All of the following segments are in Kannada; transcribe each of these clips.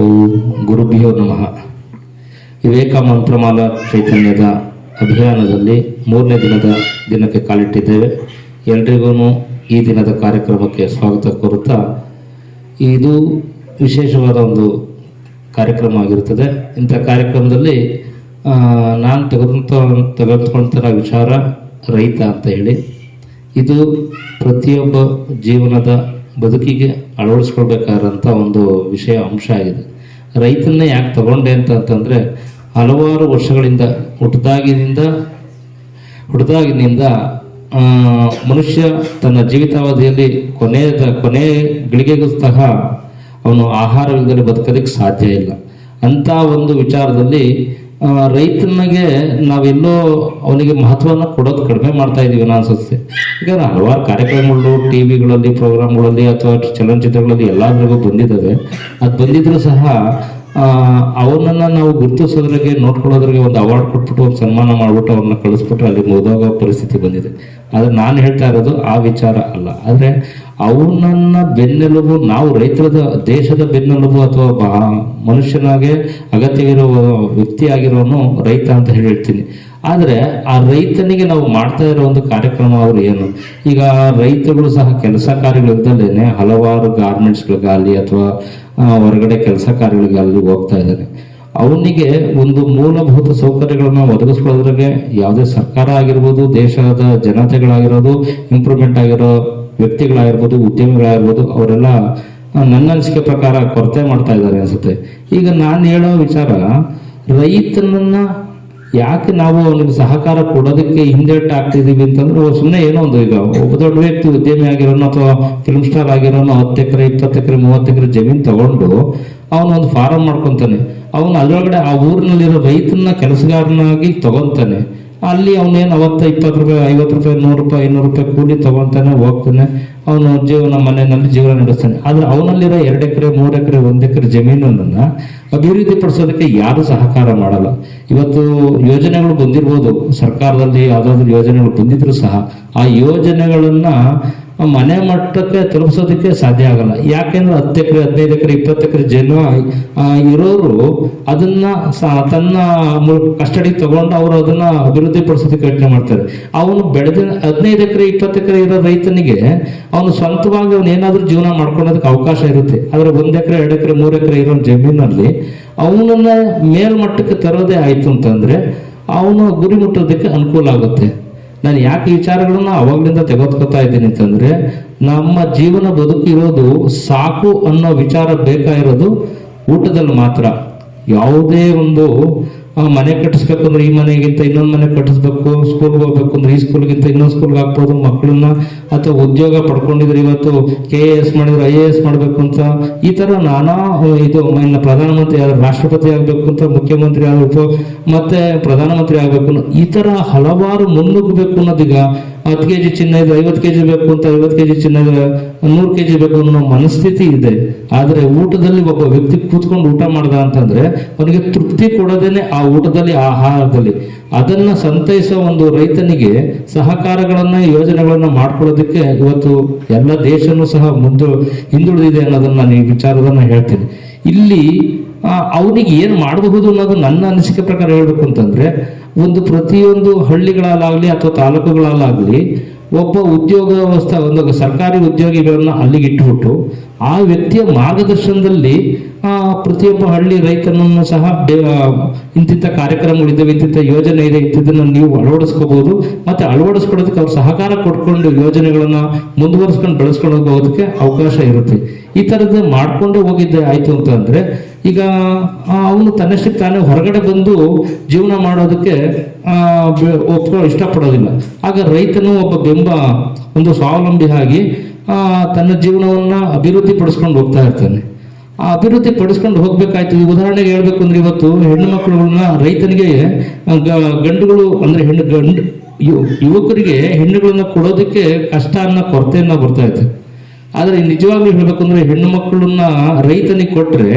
ಓಂ ಗುರುಭ್ಯೋ ನಮಃ. ವಿವೇಕ ಮಂತ್ರಮಾಲಾ ಚೈತನ್ಯದ ಅಭಿಯಾನದಲ್ಲಿ ಮೂರನೇ ದಿನದ ದಿನಕ್ಕೆ ಕಾಲಿಟ್ಟಿದ್ದೇವೆ. ಎಲ್ರಿಗೂ ಈ ದಿನದ ಕಾರ್ಯಕ್ರಮಕ್ಕೆ ಸ್ವಾಗತ ಕೋರುತ್ತಾ, ಇದು ವಿಶೇಷವಾದ ಒಂದು ಕಾರ್ಯಕ್ರಮ ಆಗಿರುತ್ತದೆ ಇಂಥ ಕಾರ್ಯಕ್ರಮದಲ್ಲಿ ನಾನು ತೆಗೆದುಕೊಂತ ತೆಗೆದುಕೊಳ್ತಿರೋ ವಿಚಾರ ರೈತ ಅಂತ ಹೇಳಿ, ಇದು ಪ್ರತಿಯೊಬ್ಬ ಜೀವನದ ಬದುಕಿಗೆ ಅಳವಡಿಸ್ಕೊಳ್ಬೇಕಾದಂಥ ಒಂದು ವಿಷಯ ಅಂಶ ಆಗಿದೆ. ರೈತನ್ನ ಯಾಕೆ ತಗೊಂಡೆ ಅಂತ ಅಂತಂದರೆ, ಹಲವಾರು ವರ್ಷಗಳಿಂದ ಹುಟ್ಟದಾಗಿನಿಂದ ಹುಟ್ಟದಾಗಿನಿಂದ ಮನುಷ್ಯ ತನ್ನ ಜೀವಿತಾವಧಿಯಲ್ಲಿ ಕೊನೆಯ ಕೊನೆ ಗಳಿಗೆಗೂ ಸಹ ಅವನು ಆಹಾರವಿಲ್ಲದೆ ಬದುಕೋದಕ್ಕೆ ಸಾಧ್ಯ ಇಲ್ಲ. ಅಂಥ ಒಂದು ವಿಚಾರದಲ್ಲಿ ರೈತನಿಗೆ ನಾವೆಲ್ಲೋ ಅವನಿಗೆ ಮಹತ್ವವನ್ನು ಕೊಡೋದು ಕಡಿಮೆ ಮಾಡ್ತಾ ನಾನು ಅನ್ಸುತ್ತೆ. ಈಗ ಹಲವಾರು ಕಾರ್ಯಕ್ರಮಗಳು, ಟಿ ವಿಗಳಲ್ಲಿ, ಪ್ರೋಗ್ರಾಮ್ಗಳಲ್ಲಿ ಅಥವಾ ಚಲನಚಿತ್ರಗಳಲ್ಲಿ ಎಲ್ಲದ್ರಿಗೂ ಬಂದಿದ್ದಾವೆ. ಅದು ಬಂದಿದ್ರು ಸಹ ಅವನನ್ನು ನಾವು ಗುರುತಿಸೋದ್ರಿಗೆ, ನೋಡ್ಕೊಳ್ಳೋದ್ರಿಗೆ ಒಂದು ಅವಾರ್ಡ್ ಕೊಟ್ಬಿಟ್ಟು ಒಂದು ಸನ್ಮಾನ ಮಾಡಿಬಿಟ್ಟು ಅವ್ರನ್ನ ಕಳಿಸ್ಬಿಟ್ಟು ಅಲ್ಲಿ ಮುಗಿದೋಗೋ ಪರಿಸ್ಥಿತಿ ಬಂದಿದೆ. ಆದರೆ ನಾನು ಹೇಳ್ತಾ ಇರೋದು ಆ ವಿಚಾರ ಅಲ್ಲ. ಆದರೆ ಅವನನ್ನ ಬೆನ್ನೆಲುಬು, ನಾವು ರೈತರದ ದೇಶದ ಬೆನ್ನೆಲುಬು ಅಥವಾ ಮನುಷ್ಯನಾಗೆ ಅಗತ್ಯವಿರುವ ವ್ಯಕ್ತಿಯಾಗಿರೋನು ರೈತ ಅಂತ ಹೇಳಿ ಹೇಳ್ತೀನಿ ಆದರೆ ಆ ರೈತನಿಗೆ ನಾವು ಮಾಡ್ತಾ ಇರೋ ಒಂದು ಕಾರ್ಯಕ್ರಮ ಅವರು ಏನು? ಈಗ ರೈತಗಳು ಸಹ ಕೆಲಸ ಕಾರ್ಯಗಳಿದ್ದಲ್ಲೇನೆ ಹಲವಾರು ಗಾರ್ಮೆಂಟ್ಸ್ಗಳಿಗಾಗಲಿ ಅಥವಾ ಹೊರಗಡೆ ಕೆಲಸ ಕಾರ್ಯಗಳಿಗಾಗಲಿ ಹೋಗ್ತಾ ಇದ್ದಾರೆ. ಅವನಿಗೆ ಒಂದು ಮೂಲಭೂತ ಸೌಕರ್ಯಗಳನ್ನ ಒದಗಿಸ್ಕೊಳ್ಳೋದ್ರಾಗೆ ಯಾವುದೇ ಸರ್ಕಾರ ಆಗಿರ್ಬೋದು, ದೇಶದ ಜನತೆಗಳಾಗಿರೋದು, ಇಂಪ್ರೂವ್ಮೆಂಟ್ ಆಗಿರೋ ವ್ಯಕ್ತಿಗಳಾಗಿರ್ಬೋದು, ಉದ್ಯಮಿಗಳಾಗಿರ್ಬೋದು, ಅವರೆಲ್ಲ ನನ್ನ ಅನಿಸಿಕೆ ಪ್ರಕಾರ ಕೊರತೆ ಮಾಡ್ತಾ ಇದ್ದಾರೆ ಅನ್ಸುತ್ತೆ. ಈಗ ನಾನು ಹೇಳೋ ವಿಚಾರ, ರೈತನನ್ನ ಯಾಕೆ ನಾವು ಅವನಿಗೆ ಸಹಕಾರ ಕೊಡೋದಕ್ಕೆ ಹಿಂದೆಟ್ಟು ಆಗ್ತಿದೀವಿ ಅಂತಂದ್ರೆ ಸುಮ್ಮನೆ ಏನೋ ಒಂದು ಈಗ ಒಬ್ಬ ದೊಡ್ಡ ವ್ಯಕ್ತಿ ಉದ್ಯಮಿ ಆಗಿರೋನು ಅಥವಾ ಫಿಲ್ಮ್ ಸ್ಟಾರ್ ಆಗಿರೋನು ಹತ್ತು ಎಕರೆ, ಇಪ್ಪತ್ತು ಎಕರೆ, ಮೂವತ್ತು ಎಕರೆ ಜಮೀನು ತಗೊಂಡು ಅವನು ಒಂದು ಫಾರಂ ಮಾಡ್ಕೊತಾನೆ. ಅವನು ಅದರೊಳಗಡೆ ಆ ಊರಿನಲ್ಲಿರೋ ರೈತನ ಕೆಲಸಗಾರನಾಗಿ ತಗೊಂತಾನೆ. ಅಲ್ಲಿ ಅವನೇನು ಅವತ್ತು ಇಪ್ಪತ್ತು ರೂಪಾಯಿ, ಐವತ್ತು ರೂಪಾಯಿ, ನೂರು ರೂಪಾಯಿ, ಇನ್ನೂರು ರೂಪಾಯಿ ಕೂಲಿ ತಗೊಂತಾನೆ, ಹೋಗ್ತಾನೆ. ಅವನು ಜೀವನ ಮನೆಯಲ್ಲಿ ಜೀವನ ನಡೆಸ್ತಾನೆ. ಆದರೆ ಅವನಲ್ಲಿರೋ ಎರಡು ಎಕರೆ, ಮೂರು ಎಕರೆ, ಒಂದು ಎಕರೆ ಜಮೀನನ್ನ ಅಭಿವೃದ್ಧಿ ಪಡಿಸೋದಕ್ಕೆ ಯಾರು ಸಹಕಾರ ಮಾಡಲ್ಲ. ಇವತ್ತು ಯೋಜನೆಗಳು ಬಂದಿರ್ಬೋದು. ಸರ್ಕಾರದಲ್ಲಿ ಯಾವ್ದಾದ್ರು ಯೋಜನೆಗಳು ಬಂದಿದ್ರು ಸಹ ಆ ಯೋಜನೆಗಳನ್ನ ಮನೆ ಮಟ್ಟಕ್ಕೆ ತಲುಪಿಸೋದಕ್ಕೆ ಸಾಧ್ಯ ಆಗಲ್ಲ. ಯಾಕೆಂದ್ರೆ ಹತ್ತು ಎಕರೆ ಹದಿನೈದು ಎಕರೆ ಇಪ್ಪತ್ತು ಎಕರೆ ಜನ ಇರೋರು ಅದನ್ನ ತನ್ನ ಕಸ್ಟಡಿ ತಗೊಂಡು ಅವರು ಅದನ್ನ ಅಭಿವೃದ್ಧಿ ಪಡಿಸೋದಕ್ಕೆ ಯೋಚನೆ ಮಾಡ್ತಾರೆ. ಅವನು ಬೆಳೆದ ಹದಿನೈದು ಎಕರೆ ಇಪ್ಪತ್ತು ಎಕರೆ ಇರೋ ರೈತನಿಗೆ ಅವನು ಸ್ವಂತವಾಗಿ ಅವನು ಏನಾದ್ರೂ ಜೀವನ ಮಾಡ್ಕೊಳ್ಳೋದಕ್ಕೆ ಅವಕಾಶ ಇರುತ್ತೆ. ಆದರೆ ಒಂದು ಎಕರೆ ಎರಡು ಎಕರೆ ಮೂರು ಎಕರೆ ಇರೋ ಜಮೀನಲ್ಲಿ ಅವನನ್ನ ಮೇಲ್ಮಟ್ಟಕ್ಕೆ ತರೋದೇ ಆಯ್ತು ಅಂತಂದ್ರೆ ಅವನು ಗುರಿ ಮುಟ್ಟೋದಕ್ಕೆ ಅನುಕೂಲ ಆಗುತ್ತೆ. ನಾನು ಯಾಕೆ ವಿಚಾರಗಳನ್ನ ಅವಾಗ್ಲಿಂದ ತೆಗೆದುಕೊತಾ ಇದ್ದೀನಿ ಅಂತಂದ್ರೆ, ನಮ್ಮ ಜೀವನ ಬದುಕಿರೋದು ಸಾಕು ಅನ್ನೋ ವಿಚಾರ ಬೇಕಾಗಿರೋದು ಊಟದಲ್ಲಿ ಮಾತ್ರ. ಯಾವುದೇ ಒಂದು ಮನೆ ಕಟ್ಟಿಸ್ಬೇಕು ಅಂದ್ರೆ ಈ ಮನೆಗಿಂತ ಇನ್ನೊಂದು ಮನೆ ಕಟ್ಟಿಸ್ಬೇಕು ಸ್ಕೂಲ್ಗೆ ಹೋಗ್ಬೇಕು ಅಂದ್ರೆ ಈ ಸ್ಕೂಲ್ಗಿಂತ ಇನ್ನೊಂದು ಸ್ಕೂಲ್ಗೆ ಹಾಕ್ಬೋದು ಮಕ್ಕಳನ್ನ ಅಥವಾ ಉದ್ಯೋಗ ಪಡ್ಕೊಂಡಿದ್ರೆ ಇವತ್ತು ಕೆ ಎ ಎಸ್ ಮಾಡಿದ್ರೆ ಐ ಎ ಎಸ್ ಮಾಡಬೇಕು ಅಂತ. ಈ ಥರ ನಾನಾ ಇದು ಪ್ರಧಾನಮಂತ್ರಿ ಆದ್ರೆ ರಾಷ್ಟ್ರಪತಿ ಆಗಬೇಕು ಅಂತ, ಮುಖ್ಯಮಂತ್ರಿ ಆಗಬೇಕು ಮತ್ತೆ ಪ್ರಧಾನಮಂತ್ರಿ ಆಗಬೇಕು ಈ ಥರ ಹಲವಾರು ಮುನ್ನುಗ್ಗಬೇಕು ಅನ್ನೋದೀಗ ಹತ್ತು ಕೆ ಜಿ ಚಿನ್ನ ಇದೆ, ಐವತ್ತು ಕೆ ಜಿ ಬೇಕು ಅಂತ ಐವತ್ತು ಕೆ ಜಿ ಚಿನ್ನ ನೂರು ಕೆ ಜಿ ಬೇಕು ಅನ್ನೋ ಮನಸ್ಥಿತಿ ಇದೆ. ಆದರೆ ಊಟದಲ್ಲಿ ಒಬ್ಬ ವ್ಯಕ್ತಿ ಕೂತ್ಕೊಂಡು ಊಟ ಮಾಡ್ದ ಅಂತಂದ್ರೆ ಅವನಿಗೆ ತೃಪ್ತಿ ಕೊಡೋದೇನೆ ಆ ಊಟದಲ್ಲಿ, ಆಹಾರದಲ್ಲಿ. ಅದನ್ನ ಸಂತೈಸೋ ಒಂದು ರೈತನಿಗೆ ಸಹಕಾರಗಳನ್ನ, ಯೋಜನೆಗಳನ್ನ ಮಾಡ್ಕೊಳ್ಳೋದಕ್ಕೆ ಇವತ್ತು ಎಲ್ಲ ದೇಶನೂ ಸಹ ಮುಂದೆ ಹಿಂದುಳಿದಿದೆ ಅನ್ನೋದನ್ನ ನಾನು ಈ ವಿಚಾರದನ್ನ ಹೇಳ್ತೀನಿ. ಇಲ್ಲಿ ಅವನಿಗೆ ಏನು ಮಾಡಬಹುದು ಅನ್ನೋದು ನನ್ನ ಅನಿಸಿಕೆ ಪ್ರಕಾರ ಹೇಳಬೇಕು ಅಂತಂದ್ರೆ, ಒಂದು ಪ್ರತಿಯೊಂದು ಹಳ್ಳಿಗಳಲ್ಲಾಗಲಿ ಅಥವಾ ತಾಲೂಕುಗಳಲ್ಲಾಗಲಿ, ಒಬ್ಬ ಉದ್ಯೋಗ ವ್ಯವಸ್ಥೆ, ಒಂದು ಸರ್ಕಾರಿ ಉದ್ಯೋಗಿಗಳನ್ನ ಅಲ್ಲಿಗೆ ಇಟ್ಟುಬಿಟ್ಟು ಆ ವ್ಯಕ್ತಿಯ ಮಾರ್ಗದರ್ಶನದಲ್ಲಿ ಪ್ರತಿಯೊಬ್ಬ ಹಳ್ಳಿ ರೈತನನ್ನು ಸಹ ಇಂತಿಂಥ ಕಾರ್ಯಕ್ರಮಗಳಿದ್ದಾವೆ ಇಂತಿಂಥ ಯೋಜನೆ ಇದೆ ಇಂಥದ್ದನ್ನು ನೀವು ಅಳವಡಿಸ್ಕೋಬಹುದು, ಮತ್ತೆ ಅಳವಡಿಸ್ಕೊಳ್ಳೋದಕ್ಕೆ ಅವ್ರು ಸಹಕಾರ ಕೊಟ್ಕೊಂಡು ಯೋಜನೆಗಳನ್ನ ಮುಂದುವರಿಸ್ಕೊಂಡು ಬೆಳೆಸ್ಕೊಂಡು ಹೋಗೋದಕ್ಕೆ ಅವಕಾಶ ಇರುತ್ತೆ. ಈ ಥರದ್ದು ಮಾಡ್ಕೊಂಡೇ ಹೋಗಿದ್ದೆ ಆಯ್ತು ಅಂತ ಅಂದ್ರೆ ಈಗ ಅವನು ತನ್ನಷ್ಟಕ್ಕೆ ತಾನೇ ಹೊರಗಡೆ ಬಂದು ಜೀವನ ಮಾಡೋದಕ್ಕೆ ಒಪ್ಕೊಳ್ಳೋ ಒಪ್ಕೊ, ಇಷ್ಟಪಡೋದಿಲ್ಲ. ಆಗ ರೈತನು ಒಬ್ಬ ಬೆಂಬ, ಒಂದು ಸ್ವಾವಲಂಬಿ ಆಗಿ ತನ್ನ ಜೀವನವನ್ನು ಅಭಿವೃದ್ಧಿ ಪಡಿಸ್ಕೊಂಡು ಹೋಗ್ತಾ ಇರ್ತಾನೆ. ಆ ಅಭಿವೃದ್ಧಿ ಪಡಿಸ್ಕೊಂಡು ಹೋಗ್ಬೇಕಾಯ್ತು. ಉದಾಹರಣೆಗೆ ಹೇಳ್ಬೇಕು ಅಂದ್ರೆ ಇವತ್ತು ಹೆಣ್ಣು ಮಕ್ಕಳುಗಳನ್ನ ರೈತನಿಗೆ ಗಂಡುಗಳು ಅಂದ್ರೆ ಹೆಣ್ಣು, ಗಂಡು ಯುವಕರಿಗೆ ಹೆಣ್ಣುಗಳನ್ನ ಕೊಡೋದಕ್ಕೆ ಕಷ್ಟ ಅನ್ನೋ ಕೊರತೆಯನ್ನ ಬರ್ತಾ ಇತ್ತು ಆದರೆ ನಿಜವಾಗ್ಲೂ ಹೇಳ್ಬೇಕು ಅಂದ್ರೆ ಹೆಣ್ಣು ಮಕ್ಕಳನ್ನ ರೈತನಿಗೆ ಕೊಟ್ರೆ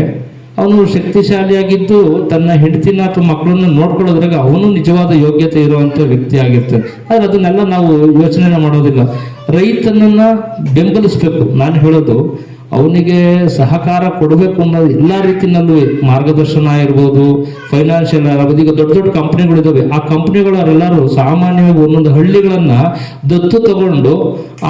ಅವನು ಶಕ್ತಿಶಾಲಿಯಾಗಿದ್ದು ತನ್ನ ಹೆಂಡತಿನ ಅಥವಾ ಮಕ್ಕಳನ್ನು ನೋಡ್ಕೊಳ್ಳೋದ್ರಾಗ ಅವನು ನಿಜವಾದ ಯೋಗ್ಯತೆ ಇರುವಂತ ವ್ಯಕ್ತಿ ಆಗಿರ್ತಾನೆ ಆದರೆ ಅದನ್ನೆಲ್ಲ ನಾವು ಯೋಚನೆ ಮಾಡೋದಿಲ್ಲ. ರೈತನನ್ನ ಬೆಂಬಲಿಸ್ಬೇಕು. ನಾನು ಹೇಳೋದು, ಅವನಿಗೆ ಸಹಕಾರ ಕೊಡಬೇಕು ಅನ್ನೋದು ಎಲ್ಲ ರೀತಿಯಲ್ಲೂ ಮಾರ್ಗದರ್ಶನ ಇರ್ಬೋದು ಫೈನಾನ್ಷಿಯಲ್ ಅವಧಿಗೆ ದೊಡ್ಡ ದೊಡ್ಡ ಕಂಪ್ನಿಗಳಿದ್ದಾವೆ ಆ ಕಂಪ್ನಿಗಳವರೆಲ್ಲರೂ ಸಾಮಾನ್ಯವಾಗಿ ಒಂದೊಂದು ಹಳ್ಳಿಗಳನ್ನ ದತ್ತು ತಗೊಂಡು,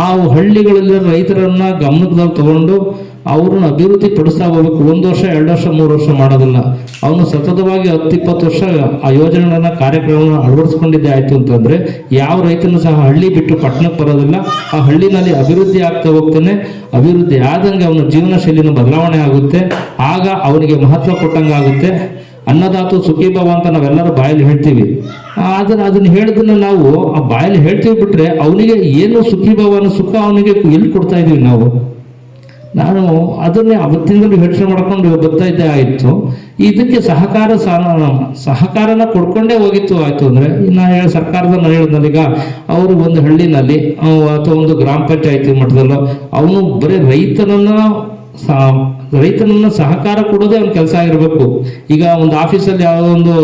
ಆ ಹಳ್ಳಿಗಳಲ್ಲಿ ರೈತರನ್ನ ಗಮನದಲ್ಲಿ ತಗೊಂಡು ಅವ್ರನ್ನ ಅಭಿವೃದ್ಧಿ ಪಡಿಸ್ತಾ ಹೋಗ್ಬೇಕು ಒಂದು ವರ್ಷ, ಎರಡು ವರ್ಷ, ಮೂರು ವರ್ಷ ಮಾಡೋದಿಲ್ಲ. ಅವನು ಸತತವಾಗಿ ಹತ್ತು ಇಪ್ಪತ್ತು ವರ್ಷ ಆ ಯೋಜನೆಗಳನ್ನ, ಕಾರ್ಯಕ್ರಮಗಳನ್ನ ಅಳವಡಿಸ್ಕೊಂಡಿದ್ದೆ ಆಯ್ತು ಅಂತಂದ್ರೆ ಯಾವ ರೈತನು ಸಹ ಹಳ್ಳಿ ಬಿಟ್ಟು ಪಟ್ಟಣಕ್ಕೆ ಬರೋದಿಲ್ಲ. ಆ ಹಳ್ಳಿನಲ್ಲಿ ಅಭಿವೃದ್ಧಿ ಆಗ್ತಾ ಹೋಗ್ತಾನೆ. ಅಭಿವೃದ್ಧಿ ಆದಂಗೆ ಅವನ ಜೀವನ ಶೈಲಿನ ಬದಲಾವಣೆ ಆಗುತ್ತೆ. ಆಗ ಅವನಿಗೆ ಮಹತ್ವ ಕೊಟ್ಟಂಗೆ ಆಗುತ್ತೆ. ಅನ್ನದಾತು ಸುಖಿ ಭವ ಅಂತ ನಾವೆಲ್ಲರೂ ಬಾಯಲ್ಲಿ ಹೇಳ್ತೀವಿ. ಆದ್ರೆ ಅದನ್ನ ಹೇಳಿದನ್ನ ನಾವು ಆ ಬಾಯಲ್ಲಿ ಹೇಳ್ತೀವಿ ಬಿಟ್ರೆ ಅವನಿಗೆ ಏನು ಸುಖಿ ಭವ ಸುಖ ಅವನಿಗೆ ಎಲ್ಲಿ ಕೊಡ್ತಾ ಇದೀವಿ ನಾವು? ನಾನು ಅದನ್ನೇ ಅವತ್ತಿಂದಲೂ ಯೋಚನೆ ಮಾಡ್ಕೊಂಡು ಬರ್ತಾ ಇದ್ದೆ ಆಯಿತು. ಇದಕ್ಕೆ ಸಹಕಾರ ಸಹ ಸಹಕಾರನ ಕೊಡ್ಕೊಂಡೇ ಹೋಗಿತ್ತು ಆಯಿತು ಅಂದರೆ ನಾನು ಹೇಳಿ ಸರ್ಕಾರದ ನಾನು ಹೇಳಿದ್ನಲ್ಲ ಈಗ ಅವರು ಒಂದು ಹಳ್ಳಿನಲ್ಲಿ ಅಥವಾ ಒಂದು ಗ್ರಾಮ ಪಂಚಾಯತಿ ಮಟ್ಟದಲ್ಲೋ, ಅವನು ಬರೀ ರೈತನನ್ನ ರೈತನನ್ನ ಸಹಕಾರ ಕೊಡೋದೇ ಒಂದು ಕೆಲಸ ಆಗಿರ್ಬೇಕು. ಈಗ ಒಂದು ಆಫೀಸಲ್ಲಿ ಯಾವುದೋ ಒಂದು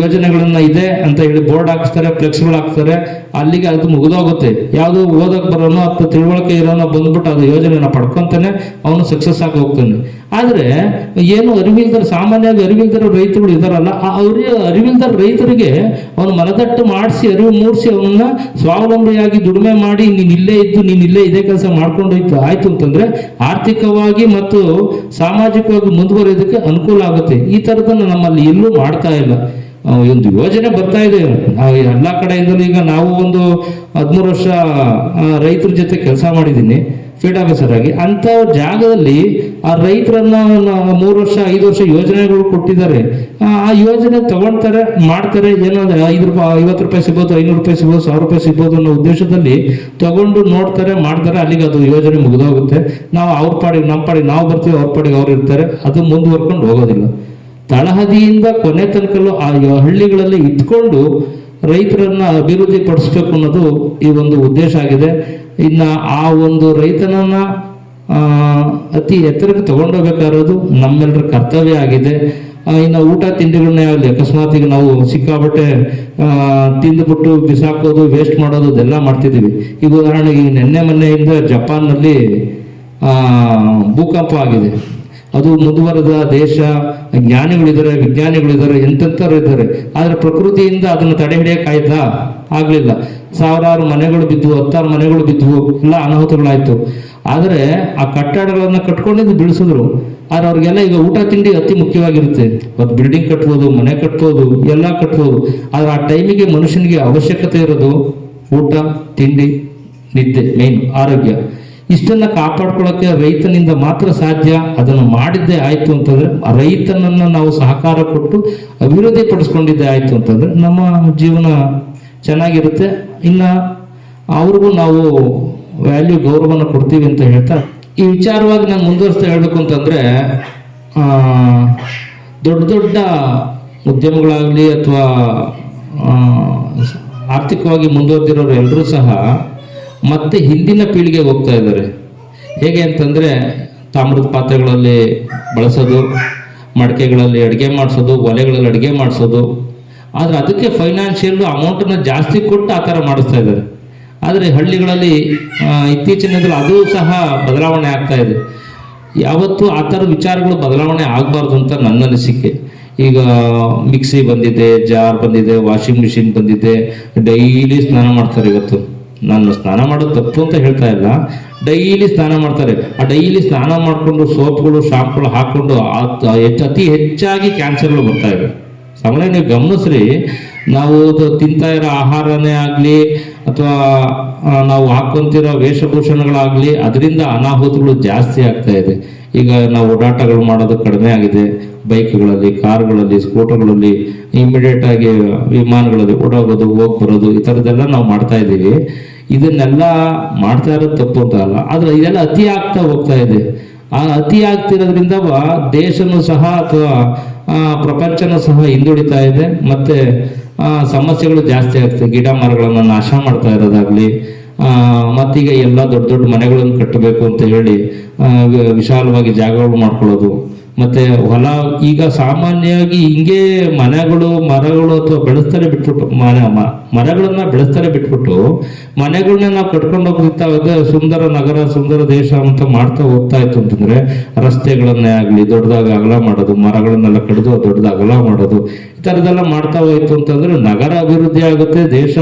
ಯೋಜನೆಗಳನ್ನ ಇದೆ ಅಂತ ಹೇಳಿ ಬೋರ್ಡ್ ಹಾಕಿಸ್ತಾರೆ, ಫ್ಲೆಕ್ಸ್ಗಳು ಹಾಕ್ತಾರೆ ಅಲ್ಲಿಗೆ ಅದು ಮುಗಿದೋಗುತ್ತೆ. ಯಾವುದು ಓದಕ್ ಬರೋನೋ ಅಥವಾ ತಿಳುವಳಿಕೆ ಇರೋನೋ ಬಂದ್ಬಿಟ್ಟು ಅದು ಯೋಜನೆನ ಪಡ್ಕೊಂತಾನೆ, ಅವನು ಸಕ್ಸಸ್ ಆಗಿ ಹೋಗ್ತಾನೆ. ಆದ್ರೆ, ಏನು ಅರಿವಿಲ್ದರ, ಸಾಮಾನ್ಯವಾಗಿ ಅರಿವಿಲ್ದರ ರೈತರುಗಳು ಇದಾರಲ್ಲ ಅವ್ರಿಗೆ ಅರಿವಿಲ್ದರ ರೈತರಿಗೆ ಅವನು ಮನದಟ್ಟು ಮಾಡಿಸಿ, ಅರಿವು ಮೂಡಿಸಿ ಅವನನ್ನ ಸ್ವಾವಲಂಬಿಯಾಗಿ ದುಡಿಮೆ ಮಾಡಿ, ನೀನ್ ಇಲ್ಲೇ ಇದ್ದು, ನೀನ್ ಇಲ್ಲೇ ಇದೇ ಕೆಲಸ ಮಾಡ್ಕೊಂಡು ಆಯ್ತು ಅಂತಂದ್ರೆ, ಆರ್ಥಿಕವಾಗಿ ಮತ್ತು ಸಾಮಾಜಿಕವಾಗಿ ಮುಂದುವರಿಯೋದಕ್ಕೆ ಅನುಕೂಲ ಆಗುತ್ತೆ. ಈ ತರದನ್ನ ನಮ್ಮಲ್ಲಿ ಎಲ್ಲೂ ಮಾಡ್ತಾ ಇಲ್ಲ. ಒಂದು ಯೋಜನೆ ಬರ್ತಾ ಇದೆ. ಎಲ್ಲ ಕಡೆಯಿಂದಲೂ ಈಗ ನಾವು ಒಂದು ಹದಿಮೂರು ವರ್ಷ ರೈತರ ಜೊತೆ ಕೆಲಸ ಮಾಡಿದ್ದೀನಿ. ಫೀಲ್ಡ್ ಆಫೀಸರ್ ಆಗಿ ಅಂತ ಜಾಗದಲ್ಲಿ ಆ ರೈತರನ್ನ ಮೂರು ವರ್ಷ, ಐದು ವರ್ಷ ಯೋಜನೆಗಳು ಕೊಟ್ಟಿದ್ದಾರೆ. ಆ ಯೋಜನೆ ತಗೊಳ್ತಾರೆ, ಮಾಡ್ತಾರೆ, ಏನಂದ್ರೆ ಐದು ರೂಪಾಯಿ ಐವತ್ತು ರೂಪಾಯಿ ಸಿಗ್ಬೋದು, ಐನೂರು ರೂಪಾಯಿ ಸಿಗ್ಬೋದು, ಸಾವಿರ ರೂಪಾಯಿ ಸಿಗ್ಬೋದು ಅನ್ನೋ ಉದ್ದೇಶದಲ್ಲಿ ತಗೊಂಡು ನೋಡ್ತಾರೆ, ಮಾಡ್ತಾರೆ, ಅಲ್ಲಿಗೆ ಅದು ಯೋಜನೆ ಮುಗಿದೋಗುತ್ತೆ. ನಾವು ಅವ್ರ ಪಾಡಿಗೆ, ನಮ್ಮ ಪಾಡಿಗೆ ನಾವು ಬರ್ತೀವಿ, ಅವ್ರ ಪಾಡಿಗೆ ಅವ್ರು ಇರ್ತಾರೆ, ಅದು ಮುಂದುವರ್ಕೊಂಡು ಹೋಗೋದಿಲ್ಲ. ತಳಹದಿಯಿಂದ ಕೊನೆ ತನಕಲ್ಲೂ ಆ ಹಳ್ಳಿಗಳಲ್ಲಿ ಇದ್ಕೊಂಡು ರೈತರನ್ನ ಅಭಿವೃದ್ಧಿ ಪಡಿಸ್ಬೇಕು ಅನ್ನೋದು ಈ ಒಂದು ಉದ್ದೇಶ ಆಗಿದೆ. ಇನ್ನ ಆ ಒಂದು ರೈತನನ್ನ ಅತಿ ಎತ್ತರಕ್ಕೆ ತಗೊಂಡೋಗ್ಬೇಕಾಗಿರೋದು ನಮ್ಮೆಲ್ಲರ ಕರ್ತವ್ಯ ಆಗಿದೆ. ಇನ್ನು ಊಟ ತಿಂಡಿಗಳನ್ನ ಆಗಲಿ ಅಕಸ್ಮಾತ್ ಈಗ ನಾವು ಸಿಕ್ಕಾಬಟ್ಟೆ ಆ, ತಿಂದುಬಿಟ್ಟು ಬಿಸಾಕೋದು ವೇಸ್ಟ್ ಮಾಡೋದು ಅದೆಲ್ಲ ಮಾಡ್ತಿದ್ದೀವಿ. ಈಗ ಉದಾಹರಣೆಗೆ ಈಗ ನಿನ್ನೆ ಮೊನ್ನೆಯಿಂದ ಜಪಾನ್ನಲ್ಲಿ ಭೂಕಂಪ ಆಗಿದೆ. ಅದು ಮುಂದುವರೆದ ದೇಶ ಜ್ಞಾನಿಗಳಿದ್ದಾರೆ ವಿಜ್ಞಾನಿಗಳಿದ್ದಾರೆ ಎಂತೆಂಥವ್ರು ಇದ್ದಾರೆ. ಆದರೆ ಪ್ರಕೃತಿಯಿಂದ ಅದನ್ನು ತಡೆ ಹಿಡಿಯೋಕ್ಕಾಯ್ತಾ ಆಗಲಿಲ್ಲ. ಸಾವಿರಾರು ಮನೆಗಳು ಬಿದ್ದವು, ಹತ್ತಾರು ಮನೆಗಳು ಬಿದ್ದವು, ಎಲ್ಲ ಅನಾಹುತಗಳಾಯ್ತು. ಆದರೆ ಆ ಕಟ್ಟಡಗಳನ್ನ ಕಟ್ಕೊಂಡಿದ್ದು ಬಿಡಿಸಿದ್ರು. ಆದ್ರೆ ಅವ್ರಿಗೆಲ್ಲ ಈಗ ಊಟ, ತಿಂಡಿ ಅತಿ ಮುಖ್ಯವಾಗಿರುತ್ತೆ. ಒಂದು ಬಿಲ್ಡಿಂಗ್ ಕಟ್ಬೋದು, ಮನೆ ಕಟ್ಬೋದು, ಎಲ್ಲ ಕಟ್ಬೋದು. ಆದ್ರೆ ಆ ಟೈಮಿಗೆ ಮನುಷ್ಯನಿಗೆ ಅವಶ್ಯಕತೆ ಇರೋದು ಊಟ, ತಿಂಡಿ, ನಿದ್ದೆ ಮೇನ್ ಆರೋಗ್ಯ. ಇಷ್ಟನ್ನ ಕಾಪಾಡ್ಕೊಳ್ಳೋಕೆ ರೈತನಿಂದ ಮಾತ್ರ ಸಾಧ್ಯ. ಅದನ್ನು ಮಾಡಿದ್ದೇ ಆಯಿತು ಅಂತಂದ್ರೆ ರೈತನನ್ನ ನಾವು ಸಹಕಾರ ಕೊಟ್ಟು ಅಭಿವೃದ್ಧಿ ಪಡಿಸ್ಕೊಂಡಿದ್ದೇ ಆಯಿತು ಅಂತಂದ್ರೆ ನಮ್ಮ ಜೀವನ ಚೆನ್ನಾಗಿರುತ್ತೆ. ಇನ್ನು ಅವ್ರಿಗೂ ನಾವು ವ್ಯಾಲ್ಯೂ ಗೌರವನ ಕೊಡ್ತೀವಿ ಅಂತ ಹೇಳ್ತಾ, ಈ ವಿಚಾರವಾಗಿ ನಾನು ಮುಂದುವರಿಸ್ತಾ ಹೇಳಬೇಕು ಅಂತಂದರೆ ದೊಡ್ಡ ದೊಡ್ಡ ಉದ್ಯಮಗಳಾಗಲಿ ಅಥವಾ ಆರ್ಥಿಕವಾಗಿ ಮುಂದುವರೆದಿರೋರು ಎಲ್ಲರೂ ಸಹ ಮತ್ತೆ ಹಿಂದಿನ ಪೀಳಿಗೆಗೆ ಹೋಗ್ತಾ ಇದ್ದಾರೆ. ಹೇಗೆ ಅಂತಂದರೆ, ತಾಮ್ರದ ಪಾತ್ರೆಗಳಲ್ಲಿ ಬಳಸೋದು, ಮಡಕೆಗಳಲ್ಲಿ ಅಡುಗೆ ಮಾಡಿಸೋದು, ಒಲೆಗಳಲ್ಲಿ ಅಡುಗೆ ಮಾಡಿಸೋದು ಆದರೆ ಅದಕ್ಕೆ ಫೈನಾನ್ಷಿಯಲ್ ಅಮೌಂಟನ್ನು ಜಾಸ್ತಿ ಕೊಟ್ಟು ಆ ಥರ ಮಾಡಿಸ್ತಾ ಇದ್ದಾರೆ. ಆದರೆ ಹಳ್ಳಿಗಳಲ್ಲಿ ಇತ್ತೀಚಿನ ಅದು ಸಹ ಬದಲಾವಣೆ ಆಗ್ತಾ ಇದೆ. ಯಾವತ್ತೂ ಆ ಥರ ವಿಚಾರಗಳು ಬದಲಾವಣೆ ಆಗಬಾರ್ದು ಅಂತ ನನ್ನ ಅನಿಸಿಕೆ. ಈಗ ಮಿಕ್ಸಿ ಬಂದಿದೆ, ಜಾರ್ ಬಂದಿದೆ ವಾಷಿಂಗ್ ಮಿಷಿನ್ ಬಂದಿದೆ ಡೈಲಿ ಸ್ನಾನ ಮಾಡ್ತಾರೆ ಇವತ್ತು. ನಾನು ಸ್ನಾನ ಮಾಡೋದು ತಪ್ಪು ಅಂತ ಹೇಳ್ತಾ ಇಲ್ಲ. ಡೈಲಿ ಸ್ನಾನ ಮಾಡ್ತಾರೆ. ಆ ಡೈಲಿ ಸ್ನಾನ ಮಾಡಿಕೊಂಡು ಸೋಪ್ಗಳು ಶಾಂಪ್ಗಳು ಹೆಚ್ಚು ಅತಿ ಹೆಚ್ಚಾಗಿ ಕ್ಯಾನ್ಸರ್ಗಳು ಬರ್ತಾ ಇವೆ ಸಾಮಾನ್ಯ ನೀವು ಗಮನಿಸ್ರಿ. ನಾವು ತಿಂತಾ ಇರೋ ಆಹಾರನೇ ಆಗಲಿ, ಅಥವಾ ನಾವು ಹಾಕೊಂತಿರೋ ವೇಷಭೂಷಣಗಳಾಗಲಿ, ಅದರಿಂದ ಅನಾಹುತಗಳು ಜಾಸ್ತಿ ಆಗ್ತಾ ಇದೆ. ಈಗ ನಾವು ಓಡಾಟಗಳು ಮಾಡೋದು ಕಡಿಮೆ ಆಗಿದೆ. ಬೈಕ್ಗಳಲ್ಲಿ, ಕಾರ್ಗಳಲ್ಲಿ, ಸ್ಕೂಟರ್ಗಳಲ್ಲಿ ಇಮಿಡಿಯೇಟ್ ಆಗಿ ವಿಮಾನಗಳಲ್ಲಿ ಓಡೋಗೋದು, ಹೋಗಿ ಬರೋದು, ಈ ಥರದ್ದೆಲ್ಲ ನಾವು ಮಾಡ್ತಾ ಇದ್ದೀವಿ. ಇದನ್ನೆಲ್ಲ ಮಾಡ್ತಾ ಇರೋದು ತಪ್ಪು ಅಂತ ಅಲ್ಲ. ಆದರೆ ಇದೆಲ್ಲ ಅತಿ ಆಗ್ತಾ ಹೋಗ್ತಾ ಇದೆ. ಆ ಅತಿ ಆಗ್ತಿರೋದ್ರಿಂದ ದೇಶನೂ ಸಹ ಅಥವಾ ಪ್ರಪಂಚನೂ ಸಹ ಹಿಂದುಳಿತಾ ಇದೆ. ಮತ್ತೆ ಸಮಸ್ಯೆಗಳು ಜಾಸ್ತಿ ಆಗ್ತದೆ. ಗಿಡ ಮರಗಳನ್ನು ನಾಶ ಮಾಡ್ತಾ ಇರೋದಾಗ್ಲಿ ಮತ್ತೀಗ ಎಲ್ಲ ದೊಡ್ಡ ದೊಡ್ಡ ಮನೆಗಳನ್ನು ಕಟ್ಟಬೇಕು ಅಂತ ಹೇಳಿ ವಿಶಾಲವಾಗಿ ಜಾಗಗಳು ಮಾಡ್ಕೊಳ್ಳೋದು. ಮತ್ತೆ ಹೊಲ ಈಗ ಸಾಮಾನ್ಯವಾಗಿ ಹಿಂಗೆ ಮನೆಗಳು, ಮರಗಳು ಅಥವಾ ಬೆಳೆಸ್ತಾರೆ ಬಿಟ್ಬಿಟ್ಟು ಮನೆ ಮರಗಳನ್ನ ಬೆಳೆಸ್ತಾರೆ ಬಿಟ್ಬಿಟ್ಟು ಮನೆಗಳನ್ನ ನಾವು ಕಟ್ಕೊಂಡು ಹೋಗ್ತಾ ಸುಂದರ ನಗರ, ಸುಂದರ ದೇಶ ಅಂತ ಮಾಡ್ತಾ ಹೋಗ್ತಾ ಇತ್ತು ಅಂತಂದ್ರೆ ರಸ್ತೆಗಳನ್ನೇ ಆಗ್ಲಿ, ದೊಡ್ಡದಾಗ ಅಗಲ ಮಾಡೋದು, ಮರಗಳನ್ನೆಲ್ಲ ಕಡಿದು ದೊಡ್ಡದಾಗ ಅಗಲ ಮಾಡೋದು ಈ ಮಾಡ್ತಾ ಹೋಯ್ತು ಅಂತಂದ್ರೆ ನಗರ ಅಭಿವೃದ್ಧಿ ಆಗುತ್ತೆ, ದೇಶ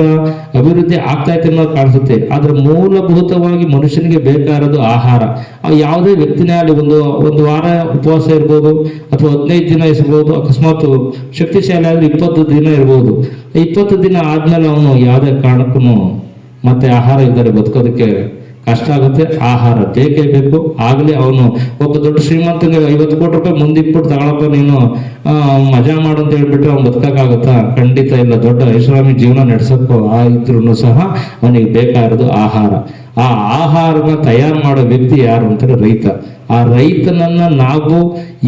ಅಭಿವೃದ್ಧಿ ಆಗ್ತಾ ಇತ್ತು ಅನ್ನೋದು ಕಾಣಿಸುತ್ತೆ. ಆದ್ರೆ ಮೂಲಭೂತವಾಗಿ ಮನುಷ್ಯನಿಗೆ ಬೇಕಾಗಿರೋದು ಆಹಾರ. ಯಾವುದೇ ವ್ಯಕ್ತಿನೇ ಆಗಲಿ, ಒಂದು ಒಂದು ವಾರ ಉಪವಾಸ ಇರ್ಬೋದು, ಅಥವಾ ಹದಿನೈದು ದಿನ ಇರ್ಬೋದು, ಅಕಸ್ಮಾತ್ ಶಕ್ತಿಶಾಲಿ ಆದ್ರೆ ಇಪ್ಪತ್ತು ದಿನ ಇರ್ಬೋದು. ಇಪ್ಪತ್ತು ದಿನ ಆದ್ಮೇಲೆ ಅವನು ಯಾವುದೇ ಕಾರಣಕ್ಕೂ ಮತ್ತೆ ಆಹಾರ ಇದ್ದರೆ ಬದುಕೋದಕ್ಕೆ ಕಷ್ಟ ಆಗುತ್ತೆ, ಆಹಾರ ಬೇಕೇ ಬೇಕು. ಆಗಲೇ ಅವನು ಒಬ್ಬ ದೊಡ್ಡ ಶ್ರೀಮಂತನಿಗೆ ಐವತ್ತು ಕೋಟಿ ರೂಪಾಯಿ ಮುಂದಿಟ್ಬಿಟ್ಟು ತಗೊಳಪ್ಪ, ನೀನು ಮಜಾ ಮಾಡು ಅಂತ ಹೇಳ್ಬಿಟ್ಟು ಅವ್ನು ಬದುಕಕ್ಕಾಗುತ್ತಾ? ಖಂಡಿತ ಇಲ್ಲ, ದೊಡ್ಡ ಐಷಾರಾಮಿ ಜೀವನ ನಡೆಸಕ್ಕೂ ಆ ಇದ್ರೂ ಸಹ ಅವನಿಗೆ ಬೇಕಾಗಿರೋದು ಆಹಾರ. ಆ ಆಹಾರನ ತಯಾರು ಮಾಡೋ ವ್ಯಕ್ತಿ ಯಾರು ಅಂತಾರೆ ರೈತ. ಆ ರೈತನನ್ನ ನಾವು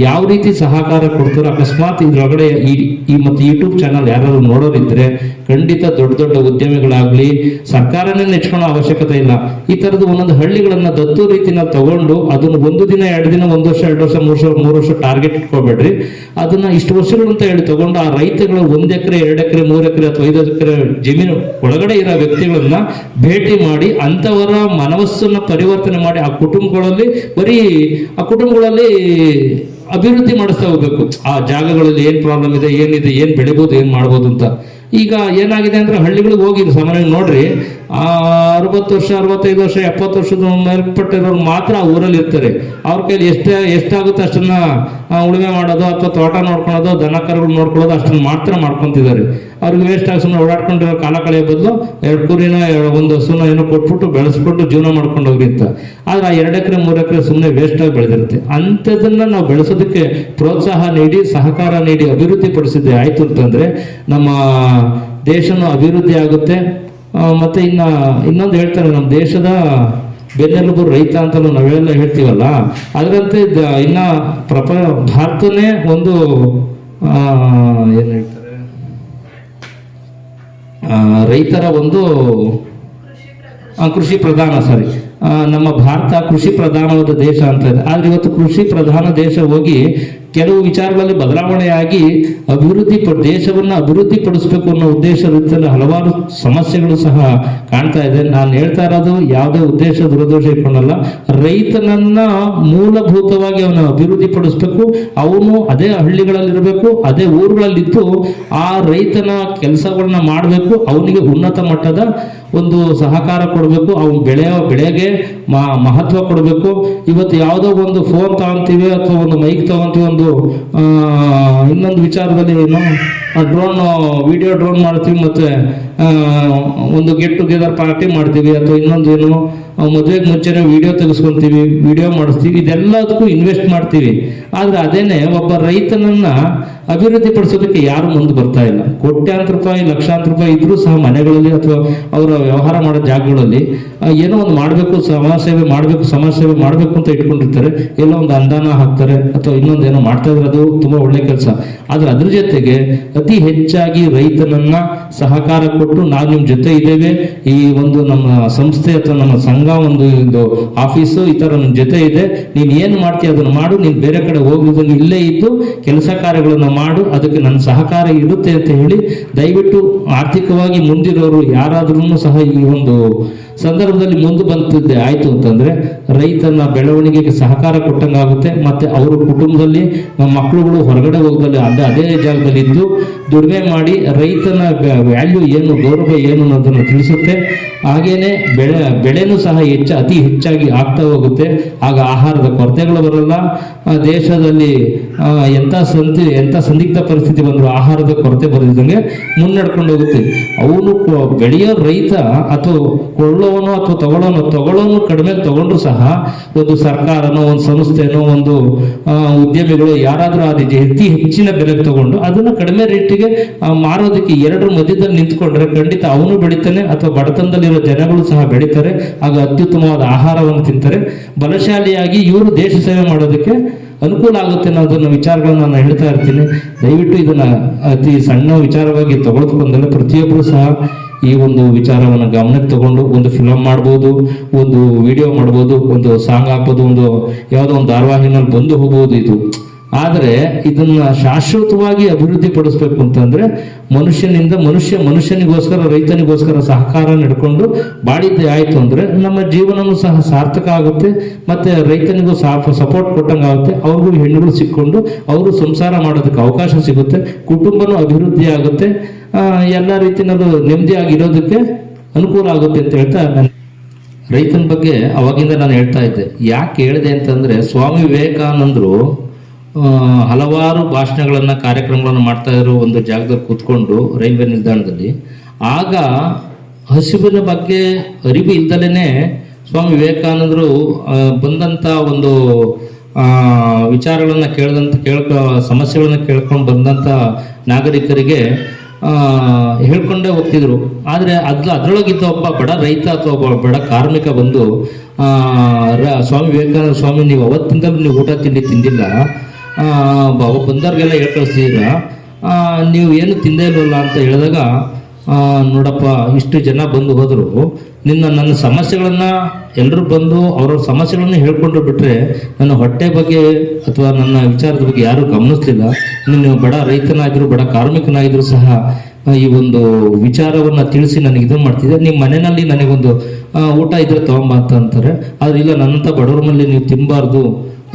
ಯಾವ ರೀತಿ ಸಹಕಾರ ಕೊಡ್ತಾರೋ, ಅಕಸ್ಮಾತ್ ಇದ್ರೊಳಗಡೆ ಈ ಈ, ಮತ್ತು ಯೂಟ್ಯೂಬ್ ಚಾನಲ್ ಯಾರಾದ್ರು ನೋಡೋರಿದ್ರೆ ಖಂಡಿತ ದೊಡ್ಡ ದೊಡ್ಡ ಉದ್ಯಮಿಗಳಾಗ್ಲಿ ಸರ್ಕಾರನೇ ನೆಚ್ಕೊಳ್ಳೋ ಅವಶ್ಯಕತೆ ಇಲ್ಲ. ಈ ತರದ ಒಂದೊಂದು ಹಳ್ಳಿಗಳನ್ನ ದತ್ತು ರೀತಿನ ತಗೊಂಡು ಅದನ್ನ ಒಂದು ದಿನ, ಎರಡು ದಿನ, ಒಂದು ವರ್ಷ, ಎರಡು ವರ್ಷ, ಮೂರು ವರ್ಷ ಮೂರು ವರ್ಷ ಟಾರ್ಗೆಟ್ ಇಟ್ಕೋಬೇಡ್ರಿ. ಅದನ್ನ ಇಷ್ಟು ವರ್ಷಗಳು ಅಂತ ಹೇಳಿ ತಗೊಂಡು ಆ ರೈತಗಳು ಒಂದ್ ಎಕರೆ, ಎರಡು ಎಕರೆ, ಮೂರು ಎಕರೆ ಅಥವಾ ಐದು ಎಕರೆ ಜಮೀನು ಒಳಗಡೆ ಇರೋ ವ್ಯಕ್ತಿಗಳನ್ನ ಭೇಟಿ ಮಾಡಿ ಅಂತವರ ಮನಸ್ಸನ್ನ ಪರಿವರ್ತನೆ ಮಾಡಿ ಆ ಕುಟುಂಬಗಳಲ್ಲಿ ಬರೀ ಆ ಕುಟುಂಬಗಳಲ್ಲಿ ಅಭಿವೃದ್ಧಿ ಮಾಡಿಸ್ತಾ ಹೋಗ್ಬೇಕು. ಆ ಜಾಗಗಳಲ್ಲಿ ಏನ್ ಪ್ರಾಬ್ಲಮ್ ಇದೆ, ಏನಿದೆ, ಏನ್ ಬೆಳಿಬೋದು, ಏನ್ ಮಾಡ್ಬೋದು ಅಂತ. ಈಗ ಏನಾಗಿದೆ ಅಂದ್ರೆ ಹಳ್ಳಿಗಳಿಗೆ ಹೋಗಿ ಸಾಮಾನ್ಯ ನೋಡ್ರಿ. ಅರವತ್ತು ವರ್ಷ, ಅರವತ್ತೈದು ವರ್ಷ, ಎಪ್ಪತ್ತು ವರ್ಷದ ಮೇಲ್ಪಟ್ಟಿರೋರು ಮಾತ್ರ ಆ ಊರಲ್ಲಿ ಇರ್ತಾರೆ. ಅವ್ರ ಕೈಲಿ ಎಷ್ಟೇ, ಎಷ್ಟಾಗುತ್ತೆ ಅಷ್ಟನ್ನ ಉಳುಮೆ ಮಾಡೋದು ಅಥವಾ ತೋಟ ನೋಡ್ಕೊಳೋದು ದನ ಕರುಗಳು ನೋಡ್ಕೊಳ್ಳೋದು ಅಷ್ಟನ್ನು ಮಾತ್ರ ಮಾಡ್ಕೊತಿದ್ದಾರೆ. ಅವ್ರಿಗೆ ವೇಸ್ಟ್ ಆಗಿ ಸುಮ್ಮನೆ ಓಡಾಡ್ಕೊಂಡಿರೋ ಕಾಲ ಕಳೆಯೋ ಬದಲು ಎರಡು ಕುರಿನ ಒಂದು ಹಸುನ ಏನೋ ಕೊಟ್ಬಿಟ್ಟು ಬೆಳೆಸ್ಬಿಟ್ಟು ಜೀವನ ಮಾಡ್ಕೊಂಡು ಅಂತ. ಆದ್ರೆ ಆ ಎರಡು ಎಕರೆ, ಮೂರು ಎಕರೆ ಸುಮ್ಮನೆ ವೇಸ್ಟ್ ಆಗಿ ಬೆಳೆದಿರುತ್ತೆ. ಅಂಥದ್ದನ್ನ ನಾವು ಬೆಳೆಸೋದಕ್ಕೆ ಪ್ರೋತ್ಸಾಹ ನೀಡಿ, ಸಹಕಾರ ನೀಡಿ ಅಭಿವೃದ್ಧಿ ಪಡಿಸಿದ್ದೆ ಆಯ್ತು ಅಂತಂದ್ರೆ ನಮ್ಮ ದೇಶನೂ ಅಭಿವೃದ್ಧಿ ಆಗುತ್ತೆ. ಮತ್ತೆ ಇನ್ನ ಇನ್ನೊಂದು ಹೇಳ್ತಾರೆ, ನಮ್ಮ ದೇಶದ ಬೆನ್ನೆಲುಬು ರೈತ ಅಂತಲೂ ನಾವೆಲ್ಲ ಹೇಳ್ತೀವಲ್ಲ? ಅದರಂತೆ ದ- ಇನ್ನ ಪ್ರಪ, ಭಾರತನೇ ಒಂದು ಏನು ಹೇಳ್ತಾರೆ? ರೈತರ ಒಂದು ಕೃಷಿ ಪ್ರಧಾನ, ಸಾರಿ. ನಮ್ಮ ಭಾರತ ಕೃಷಿ ಪ್ರಧಾನವಾದ ದೇಶ ಅಂತ ಇದೆ. ಆದ್ರೆ ಇವತ್ತು ಕೃಷಿ ಪ್ರಧಾನ ದೇಶ ಹೋಗಿ ಕೆಲವು ವಿಚಾರಗಳಲ್ಲಿ ಬದಲಾವಣೆಯಾಗಿ ಅಭಿವೃದ್ಧಿ ದೇಶವನ್ನು ಅಭಿವೃದ್ಧಿ ಪಡಿಸಬೇಕು ಅನ್ನೋ ಉದ್ದೇಶದಿಂದ ಹಲವಾರು ಸಮಸ್ಯೆಗಳು ಸಹ ಕಾಣ್ತಾ ಇದೆ. ನಾನು ಹೇಳ್ತಾ ಇರೋದು ಯಾವುದೇ ಉದ್ದೇಶ ದುರುದ್ದೇಶ ಇಟ್ಕೊಂಡಲ್ಲ. ರೈತನನ್ನ ಮೂಲಭೂತವಾಗಿ ಅವನ ಅಭಿವೃದ್ಧಿ ಪಡಿಸ್ಬೇಕು. ಅವನು ಅದೇ ಹಳ್ಳಿಗಳಲ್ಲಿರಬೇಕು, ಅದೇ ಊರುಗಳಲ್ಲಿದ್ದು ಆ ರೈತನ ಕೆಲಸಗಳನ್ನ ಮಾಡಬೇಕು. ಅವನಿಗೆ ಉನ್ನತ ಮಟ್ಟದ ಒಂದು ಸಹಕಾರ ಕೊಡಬೇಕು, ಅವನು ಬೆಳೆಯೋ ಬೆಳೆಗೆ ಮಹತ್ವ ಕೊಡಬೇಕು. ಇವತ್ತು ಯಾವುದೋ ಒಂದು ಫೋನ್ ತಗೊಂತೀವಿ ಅಥವಾ ಒಂದು ಮೈಕ್ ತಗೊಂತೀವಿ, ಒಂದು ಇನ್ನೊಂದು ವಿಚಾರದಲ್ಲಿ ಏನು ಡ್ರೋನ್ ವಿಡಿಯೋ ಡ್ರೋನ್ ಮಾಡ್ತೀವಿ, ಮತ್ತೆ ಒಂದು ಗೆಟ್ ಟುಗೆದರ್ ಪಾರ್ಟಿ ಮಾಡ್ತೀವಿ ಅಥವಾ ಇನ್ನೊಂದು ಏನು ಮದುವೆಗೆ ಮುಂಚೆನೇ ವಿಡಿಯೋ ತೆಗೆಸ್ಕೊತೀವಿ ವಿಡಿಯೋ ಮಾಡಿಸ್ತೀವಿ, ಇದೆಲ್ಲದಕ್ಕೂ ಇನ್ವೆಸ್ಟ್ ಮಾಡ್ತೀವಿ. ಆದರೆ ಅದೇನೆ, ಒಬ್ಬ ರೈತನನ್ನ ಅಭಿವೃದ್ಧಿ ಪಡಿಸೋದಕ್ಕೆ ಯಾರು ಮುಂದೆ ಬರ್ತಾ ಇಲ್ಲ. ಕೋಟ್ಯಾಂತರ ರೂಪಾಯಿ, ಲಕ್ಷಾಂತರ ರೂಪಾಯಿ ಇದ್ರೂ ಸಹ ಮನೆಗಳಲ್ಲಿ ಅಥವಾ ಅವರ ವ್ಯವಹಾರ ಮಾಡೋ ಜಾಗಗಳಲ್ಲಿ ಏನೋ ಒಂದು ಮಾಡಬೇಕು ಸಮಾಜ ಸೇವೆ ಮಾಡಬೇಕು ಸಮಾಜ ಸೇವೆ ಮಾಡಬೇಕು ಅಂತ ಇಟ್ಕೊಂಡಿರ್ತಾರೆ. ಎಲ್ಲೋ ಒಂದು ಅಂದಾನ ಹಾಕ್ತಾರೆ, ಅಥವಾ ಇನ್ನೊಂದು ಏನೋ ಮಾಡ್ತಾ ಇದ್ರೆ, ಅದು ತುಂಬ ಒಳ್ಳೆ ಕೆಲಸ. ಆದ್ರೆ ಅದ್ರ ಜೊತೆಗೆ ಅತಿ ಹೆಚ್ಚಾಗಿ ರೈತನನ್ನ ಸಹಕಾರ ಕೊಟ್ಟು ನಾವು ನಿಮ್ಮ ಜೊತೆ ಇದ್ದೇವೆ. ಈ ಒಂದು ನಮ್ಮ ಸಂಸ್ಥೆ ಅಥವಾ ನಮ್ಮ ಸಂಘ ಒಂದು ಇದು ಆಫೀಸು ಈ ಥರ ನಮ್ಮ ಜೊತೆ ಇದೆ. ನೀನು ಏನು ಮಾಡ್ತೀಯ ಅದನ್ನು ಮಾಡು. ನೀನು ಬೇರೆ ಕಡೆ ಹೋಗುವುದನ್ನು ಇಲ್ಲೇ ಇದ್ದು ಕೆಲಸ ಕಾರ್ಯಗಳನ್ನು ಮಾಡು. ಅದಕ್ಕೆ ನನ್ನ ಸಹಕಾರ ಇರುತ್ತೆ ಅಂತ ಹೇಳಿ ದಯವಿಟ್ಟು ಆರ್ಥಿಕವಾಗಿ ಮುಂದಿರೋರು ಯಾರಾದ್ರೂ ಸಹ ಈ ಒಂದು ಸಂದರ್ಭದಲ್ಲಿ ಮುಂದೆ ಬಂತಿದ್ದೆ ಆಯ್ತು ಅಂತಂದ್ರೆ, ರೈತನ ಬೆಳವಣಿಗೆಗೆ ಸಹಕಾರ ಕೊಟ್ಟಂಗಾಗುತ್ತೆ, ಮತ್ತೆ ಅವರ ಕುಟುಂಬದಲ್ಲಿ ಮಕ್ಕಳುಗಳು ಹೊರಗಡೆ ಹೋಗದಲ್ಲಿ ಅದೇ ಅದೇ ಜಾಗದಲ್ಲಿ ಇದ್ದು, ದುಡಿಮೆ ಮಾಡಿ ರೈತನ ವ್ಯಾಲ್ಯೂ ಏನು, ಗೌರವ ಏನು ಅನ್ನೋದನ್ನು ತಿಳಿಸುತ್ತೆ. ಹಾಗೇನೆ ಬೆಳೆ, ಬೆಳೆನೂ ಸಹ ಹೆಚ್ಚು, ಅತಿ ಹೆಚ್ಚಾಗಿ ಆಗ್ತಾ ಹೋಗುತ್ತೆ. ಆಗ ಆಹಾರದ ಕೊರತೆಗಳು ಬರಲ್ಲ. ದೇಶದಲ್ಲಿ ಎಂಥ ಸಂತಿ ಎಂಥ ಸಂದಿಗ್ಧ ಪರಿಸ್ಥಿತಿ ಬಂದರೂ, ಆಹಾರದ ಕೊರತೆ ಬರೆದಿದ್ದಂಗೆ ಮುನ್ನಡ್ಕೊಂಡು ಹೋಗುತ್ತೆ. ಅವನು ಬೆಳೆಯೋ ರೈತ ಅಥವಾ ಕೊಳ್ಳೋನು ಅಥವಾ ತಗೊಳ್ಳೋನು ತಗೊಳ್ಳೋನು ಕಡಿಮೆ ತಗೊಂಡ್ರು ಸಹ ಒಂದು ಸರ್ಕಾರನೋ, ಒಂದು ಸಂಸ್ಥೆನೋ, ಒಂದು ಉದ್ಯಮಿಗಳು ಯಾರಾದರೂ ಅದು ಅತಿ ಹೆಚ್ಚಿನ ಬೆಲೆಗೆ ತಗೊಂಡು ಅದನ್ನು ಕಡಿಮೆ ರೇಟಿಗೆ ಮಾರೋದಕ್ಕೆ ಎರಡರ ಮಧ್ಯದಲ್ಲಿ ನಿಂತ್ಕೊಂಡ್ರೆ ಖಂಡಿತ ಅವನು ಬೆಳಿತಾನೆ ಅಥವಾ ಬಡತನದಲ್ಲಿರೋ ಜನಗಳು ಸಹ ಬೆಳಿತಾರೆ. ಆಗ ಅತ್ಯುತ್ತಮವಾದ ಆಹಾರವನ್ನು ತಿಂತಾರೆ. ಬಲಶಾಲಿಯಾಗಿ ಇವರು ದೇಶ ಸೇವೆ ಮಾಡೋದಕ್ಕೆ ಅನುಕೂಲ ಆಗುತ್ತೆ ಅನ್ನೋದನ್ನ ವಿಚಾರಗಳನ್ನ ನಾನು ಹೇಳ್ತಾ ಇರ್ತೀನಿ. ದಯವಿಟ್ಟು ಇದನ್ನ ಅತಿ ಸಣ್ಣ ವಿಚಾರವಾಗಿ ತಗೊಳ್ಕೊಂಡಲ್ಲ ಪ್ರತಿಯೊಬ್ಬರು ಸಹ ಈ ಒಂದು ವಿಚಾರವನ್ನು ಗಮನಕ್ಕೆ ತಗೊಂಡು ಒಂದು ಫಿಲಮ್ ಮಾಡ್ಬೋದು, ಒಂದು ವಿಡಿಯೋ ಮಾಡ್ಬೋದು, ಒಂದು ಸಾಂಗ್ ಹಾಕ್ಬೋದು ಒಂದು ಯಾವುದೋ ಒಂದು ಧಾರಾವಾಹಿನಲ್ಲಿ ಬಂದು ಹೋಗ್ಬೋದು ಇದು. ಆದರೆ ಇದನ್ನ ಶಾಶ್ವತವಾಗಿ ಅಭಿವೃದ್ಧಿ ಪಡಿಸ್ಬೇಕು ಅಂತಂದ್ರೆ ಮನುಷ್ಯನಿಂದ ಮನುಷ್ಯ ಮನುಷ್ಯನಿಗೋಸ್ಕರ, ರೈತನಿಗೋಸ್ಕರ ಸಹಕಾರ ನಡ್ಕೊಂಡು ಬಾಡಿದ್ದೆ ಆಯಿತು ಅಂದ್ರೆ ನಮ್ಮ ಜೀವನನೂ ಸಹ ಸಾರ್ಥಕ ಆಗುತ್ತೆ, ಮತ್ತೆ ರೈತನಿಗೂ ಸಪೋರ್ಟ್ ಕೊಟ್ಟಂಗೆ ಆಗುತ್ತೆ, ಅವ್ರಿಗೂ ಹೆಣ್ಣುಗಳು ಸಿಕ್ಕೊಂಡು ಅವರು ಸಂಸಾರ ಮಾಡೋದಕ್ಕೆ ಅವಕಾಶ ಸಿಗುತ್ತೆ, ಕುಟುಂಬನೂ ಅಭಿವೃದ್ಧಿ ಆಗುತ್ತೆ ಎಲ್ಲ ರೀತಿಯಲ್ಲೂ ನೆಮ್ಮದಿಯಾಗಿರೋದಕ್ಕೆ ಅನುಕೂಲ ಆಗುತ್ತೆ ಅಂತ ಹೇಳ್ತಾ ನಾನು ರೈತನ ಬಗ್ಗೆ ಅವಾಗಿಂದ ನಾನು ಹೇಳ್ತಾ ಇದ್ದೆ. ಯಾಕೆ ಹೇಳಿದೆ ಅಂತಂದ್ರೆ ಸ್ವಾಮಿ ವಿವೇಕಾನಂದರು ಹಲವಾರು ಭಾಷಣಗಳನ್ನು, ಕಾರ್ಯಕ್ರಮಗಳನ್ನು ಮಾಡ್ತಾ ಇರೋ ಒಂದು ಜಾಗದಲ್ಲಿ ಕೂತ್ಕೊಂಡು ರೈಲ್ವೆ ನಿಲ್ದಾಣದಲ್ಲಿ, ಆಗ ಹಸಿವಿನ ಬಗ್ಗೆ ಅರಿವು ಇಲ್ದಲೇ ಸ್ವಾಮಿ ವಿವೇಕಾನಂದರು ಬಂದಂಥ ಒಂದು ವಿಚಾರಗಳನ್ನು ಕೇಳ್ದಂಥ ಕೇಳ್ಕ, ಸಮಸ್ಯೆಗಳನ್ನ ಕೇಳ್ಕೊಂಡು ಬಂದಂಥ ನಾಗರಿಕರಿಗೆ ಹೇಳ್ಕೊಂಡೇ ಹೋಗ್ತಿದ್ರು. ಆದರೆ ಅದ್ರ ಅದರೊಳಗಿದ್ದ ಒಬ್ಬ ಬಡ ರೈತ ಅಥವಾ ಒಬ್ಬ ಬಡ ಕಾರ್ಮಿಕ ಬಂದು ಸ್ವಾಮಿ ವಿವೇಕಾನಂದ ಸ್ವಾಮಿ, ನೀವು ಅವತ್ತಿಂದಲೂ ನೀವು ಊಟ ತಿಂಡಿ ತಿಂದಿಲ್ಲ ಬಂದವ್ರಿಗೆಲ್ಲ ಹೇಳ್ ಕಳಿಸ್ತೀರ ನೀವು ಏನು ತಿಂದೇ ಇಲ್ಲ ಅಂತ ಹೇಳಿದಾಗ ನೋಡಪ್ಪ, ಇಷ್ಟು ಜನ ಬಂದು ಹೋದ್ರು. ನಿನ್ನ ನನ್ನ ಸಮಸ್ಯೆಗಳನ್ನ ಎಲ್ಲರೂ ಬಂದು ಅವರ ಸಮಸ್ಯೆಗಳನ್ನು ಹೇಳ್ಕೊಂಡು ಬಿಟ್ಟರೆ ನನ್ನ ಹೊಟ್ಟೆ ಬಗ್ಗೆ ಅಥವಾ ನನ್ನ ವಿಚಾರದ ಬಗ್ಗೆ ಯಾರು ಗಮನಿಸ್ಲಿಲ್ಲ. ನೀನು ಬಡ ರೈತನಾಗಿದ್ರು, ಬಡ ಕಾರ್ಮಿಕನಾಗಿದ್ರು ಸಹ ಈ ಒಂದು ವಿಚಾರವನ್ನ ತಿಳಿಸಿ ನನಗೆ ಇದು ಮಾಡ್ತಿದ್ದೆ. ನಿಮ್ಮ ಮನೆಯಲ್ಲಿ ನನಗೊಂದು ಊಟ ಇದ್ರೆ ತಗೊಂಬ ಅಂತ ಅಂತಾರೆ. ಆದ್ರೆ ಇಲ್ಲ, ನನ್ನಂತ ಬಡವ್ರ ಮನೇಲಿ ನೀವು ತಿನ್ನಬಾರ್ದು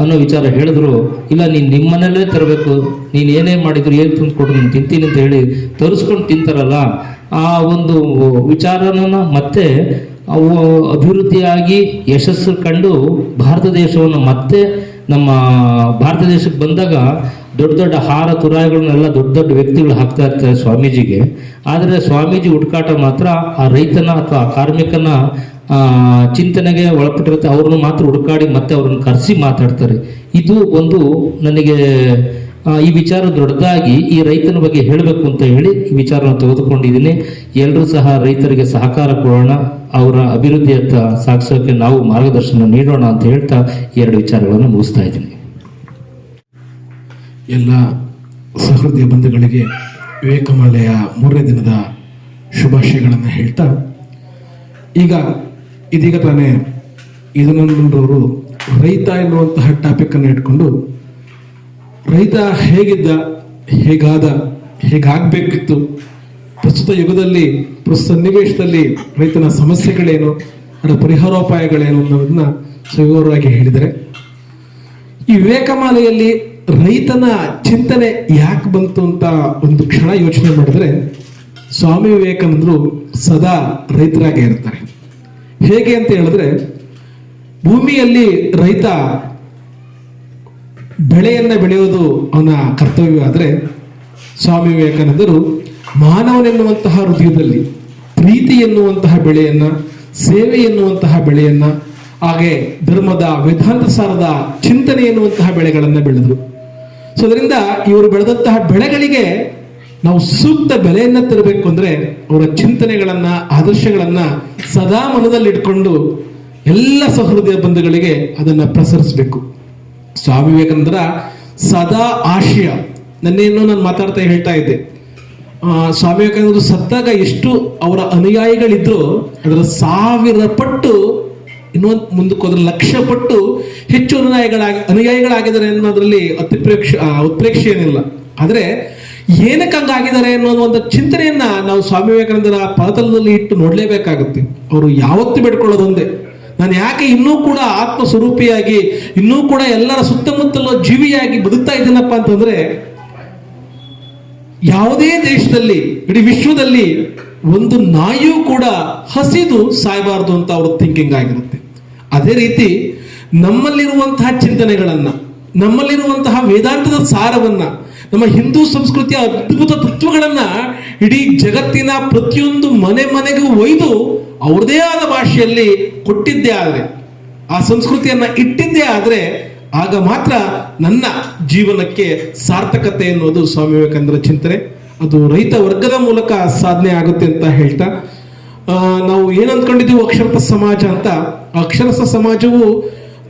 ಅನ್ನೋ ವಿಚಾರ ಹೇಳಿದ್ರು. ಇಲ್ಲ, ನೀನು ಮನೆಯಲ್ಲೇ ತರಬೇಕು. ನೀನು ಏನೇ ಮಾಡಿದ್ರು, ಏನು ತಂದು ನಾನು ತಿಂತೀನಿ ಅಂತ ಹೇಳಿ ತರಿಸ್ಕೊಂಡು ತಿಂತಾರಲ್ಲ, ಆ ಒಂದು ವಿಚಾರನ ಮತ್ತೆ ಅವು ಅಭಿವೃದ್ಧಿಯಾಗಿ ಯಶಸ್ಸು ಕಂಡು ಭಾರತ ದೇಶವನ್ನು ಮತ್ತೆ ನಮ್ಮ ಭಾರತ ದೇಶಕ್ಕೆ ಬಂದಾಗ ದೊಡ್ಡ ದೊಡ್ಡ ಹಾರ ತುರಾಯಿಗಳನ್ನೆಲ್ಲ ದೊಡ್ಡ ದೊಡ್ಡ ವ್ಯಕ್ತಿಗಳು ಹಾಕ್ತಾ ಇರ್ತಾರೆ ಸ್ವಾಮೀಜಿಗೆ. ಆದರೆ ಸ್ವಾಮೀಜಿ ಹುಡುಕಾಟ ಮಾತ್ರ ಆ ರೈತನ ಅಥವಾ ಆ ಕಾರ್ಮಿಕನ ಚಿಂತನೆಗೆ ಒಳಪಟ್ಟಿರುತ್ತೆ. ಅವ್ರನ್ನ ಮಾತ್ರ ಹುಡುಕಾಡಿ ಮತ್ತೆ ಅವ್ರನ್ನ ಕರೆಸಿ ಮಾತಾಡ್ತಾರೆ. ಇದು ಒಂದು ನನಗೆ ಈ ವಿಚಾರ ದೊಡ್ಡದಾಗಿ ಈ ರೈತನ ಬಗ್ಗೆ ಹೇಳಬೇಕು ಅಂತ ಹೇಳಿ ಈ ವಿಚಾರನ ತೆಗೆದುಕೊಂಡಿದ್ದೀನಿ. ಎಲ್ಲರೂ ಸಹ ರೈತರಿಗೆ ಸಹಕಾರ ಕೊಡೋಣ. ಅವರ ಅಭಿವೃದ್ಧಿಯತ್ತ ಸಾಗಿಸೋಕೆ ನಾವು ಮಾರ್ಗದರ್ಶನ ನೀಡೋಣ ಅಂತ ಹೇಳ್ತಾ ಎರಡು ವಿಚಾರಗಳನ್ನು ಮುಗಿಸ್ತಾ ಇದ್ದೀನಿ. ಎಲ್ಲ ಸಹೃದಯ ಬಂಧುಗಳಿಗೆ ವಿವೇಕಮಾಲೆಯ ಮೂರನೇ ದಿನದ ಶುಭಾಶಯಗಳನ್ನು ಹೇಳ್ತಾ, ಈಗ ಇದೀಗ ತಾನೇ ಇದನ್ನೊಂದು ರೈತ ಎನ್ನುವಂತಹ ಟಾಪಿಕನ್ನು ಇಟ್ಕೊಂಡು, ರೈತ ಹೇಗಿದ್ದ, ಹೇಗಾದ, ಹೇಗಾಗಬೇಕಿತ್ತು, ಪ್ರಸ್ತುತ ಯುಗದಲ್ಲಿ, ಪ್ರಸ್ತುತ ಸನ್ನಿವೇಶದಲ್ಲಿ ರೈತನ ಸಮಸ್ಯೆಗಳೇನು, ಅದರ ಪರಿಹಾರೋಪಾಯಗಳೇನು ಅನ್ನೋದನ್ನ ಸವಿವರವಾಗಿ ಹೇಳಿದರೆ, ಈ ವಿವೇಕಮಾಲೆಯಲ್ಲಿ ರೈತನ ಚಿಂತನೆ ಯಾಕೆ ಬಂತು ಅಂತ ಒಂದು ಕ್ಷಣ ಯೋಚನೆ ಮಾಡಿದ್ರೆ ಸ್ವಾಮಿ ವಿವೇಕಾನಂದರು ಸದಾ ರೈತರಾಗೇ ಇರ್ತಾರೆ. ಹೇಗೆ ಅಂತ ಹೇಳಿದ್ರೆ ಭೂಮಿಯಲ್ಲಿ ರೈತ ಬೆಳೆಯನ್ನ ಬೆಳೆಯೋದು ಅವನ ಕರ್ತವ್ಯ ಆದರೆ ಸ್ವಾಮಿ ವಿವೇಕಾನಂದರು ಮಾನವನೆನ್ನುವಂತಹ ಹೃದಯದಲ್ಲಿ ಪ್ರೀತಿ ಎನ್ನುವಂತಹ ಬೆಳೆಯನ್ನ, ಸೇವೆ ಎನ್ನುವಂತಹ ಬೆಳೆಯನ್ನ, ಹಾಗೆ ಧರ್ಮದ ವೇದಾಂತ ಸಾರದ ಚಿಂತನೆ ಎನ್ನುವಂತಹ ಬೆಳೆಗಳನ್ನ ಬೆಳೆದರು. ಸೊ ಅದರಿಂದ ಇವರು ಬೆಳೆದಂತಹ ಬೆಳೆಗಳಿಗೆ ನಾವು ಸೂಕ್ತ ಬೆಲೆಯನ್ನ ತರಬೇಕು ಅಂದ್ರೆ ಅವರ ಚಿಂತನೆಗಳನ್ನ, ಆದರ್ಶಗಳನ್ನ ಸದಾ ಮನದಲ್ಲಿಟ್ಕೊಂಡು ಎಲ್ಲ ಸಹೃದಯ ಬಂಧುಗಳಿಗೆ ಅದನ್ನ ಪ್ರಸರಿಸಬೇಕು. ಸ್ವಾಮಿ ವಿವೇಕಾನಂದರ ಸದಾ ಆಶಯ. ನನ್ನೇನು ನಾನು ಮಾತಾಡ್ತಾ ಹೇಳ್ತಾ ಇದ್ದೆ. ಸ್ವಾಮಿ ವಿವೇಕಾನಂದರು ಸತ್ತಾಗ ಎಷ್ಟು ಅವರ ಅನುಯಾಯಿಗಳಿದ್ರು, ಅದರ ಸಾವಿರ ಪಟ್ಟು ಇನ್ನೊಂದು ಮುಂದಕ್ಕೆ ಹೋದ್ರೆ ಲಕ್ಷ ಪಟ್ಟು ಹೆಚ್ಚು ಅನುಯಾಯಿಗಳಾಗಿ ಅನುಯಾಯಿಗಳಾಗಿದ್ದಾರೆ ಅನ್ನೋದ್ರಲ್ಲಿ ಅತಿಪ್ರೇಕ್ಷ ಉತ್ಪ್ರೇಕ್ಷೆ ಏನಿಲ್ಲ ಆದ್ರೆ ಏನಕ್ಕೆ ಹಂಗಾಗಿದ್ದಾರೆ ಅನ್ನೋದು ಒಂದು ಚಿಂತನೆಯನ್ನ ನಾವು ಸ್ವಾಮಿ ವಿವೇಕಾನಂದರ ಪರತಲದಲ್ಲಿ ಇಟ್ಟು ನೋಡ್ಲೇಬೇಕಾಗುತ್ತೆ. ಅವರು ಯಾವತ್ತು ಬಿಡ್ಕೊಳ್ಳೋದೊಂದೇ. ನಾನು ಯಾಕೆ ಇನ್ನೂ ಕೂಡ ಆತ್ಮ ಸ್ವರೂಪಿಯಾಗಿ ಇನ್ನೂ ಕೂಡ ಎಲ್ಲರ ಸುತ್ತಮುತ್ತಲ ಜೀವಿಯಾಗಿ ಬದುಕ್ತಾ ಇದ್ದೀನಪ್ಪ ಅಂತಂದ್ರೆ, ಯಾವುದೇ ದೇಶದಲ್ಲಿ, ಇಡೀ ವಿಶ್ವದಲ್ಲಿ ಒಂದು ನಾಯಿಯೂ ಕೂಡ ಹಸಿದು ಸಾಯಬಾರದು ಅಂತ ಅವ್ರ ಥಿಂಕಿಂಗ್ ಆಗಿರುತ್ತೆ. ಅದೇ ರೀತಿ ನಮ್ಮಲ್ಲಿರುವಂತಹ ಚಿಂತನೆಗಳನ್ನ, ನಮ್ಮಲ್ಲಿರುವಂತಹ ವೇದಾಂತದ ಸಾರವನ್ನ, ನಮ್ಮ ಹಿಂದೂ ಸಂಸ್ಕೃತಿಯ ಅದ್ಭುತ ತತ್ವಗಳನ್ನ ಇಡೀ ಜಗತ್ತಿನ ಪ್ರತಿಯೊಂದು ಮನೆ ಮನೆಗೂ ಒಯ್ದು ಅವ್ರದೇ ಆದ ಭಾಷೆಯಲ್ಲಿ ಕೊಟ್ಟಿದ್ದೇ ಆದರೆ, ಆ ಸಂಸ್ಕೃತಿಯನ್ನ ಇಟ್ಟಿದ್ದೇ ಆದ್ರೆ ಆಗ ಮಾತ್ರ ನನ್ನ ಜೀವನಕ್ಕೆ ಸಾರ್ಥಕತೆ ಎನ್ನುವುದು ಸ್ವಾಮಿ ವಿವೇಕಾನಂದರ ಚಿಂತನೆ. ಅದು ರೈತ ವರ್ಗದ ಮೂಲಕ ಸಾಧನೆ ಆಗುತ್ತೆ ಅಂತ ಹೇಳ್ತಾ ನಾವು ಏನು ಅಂದ್ಕೊಂಡಿದ್ದೀವಿ ಅಕ್ಷರಥ ಸಮಾಜ ಅಂತ, ಅಕ್ಷರಸ ಸಮಾಜವು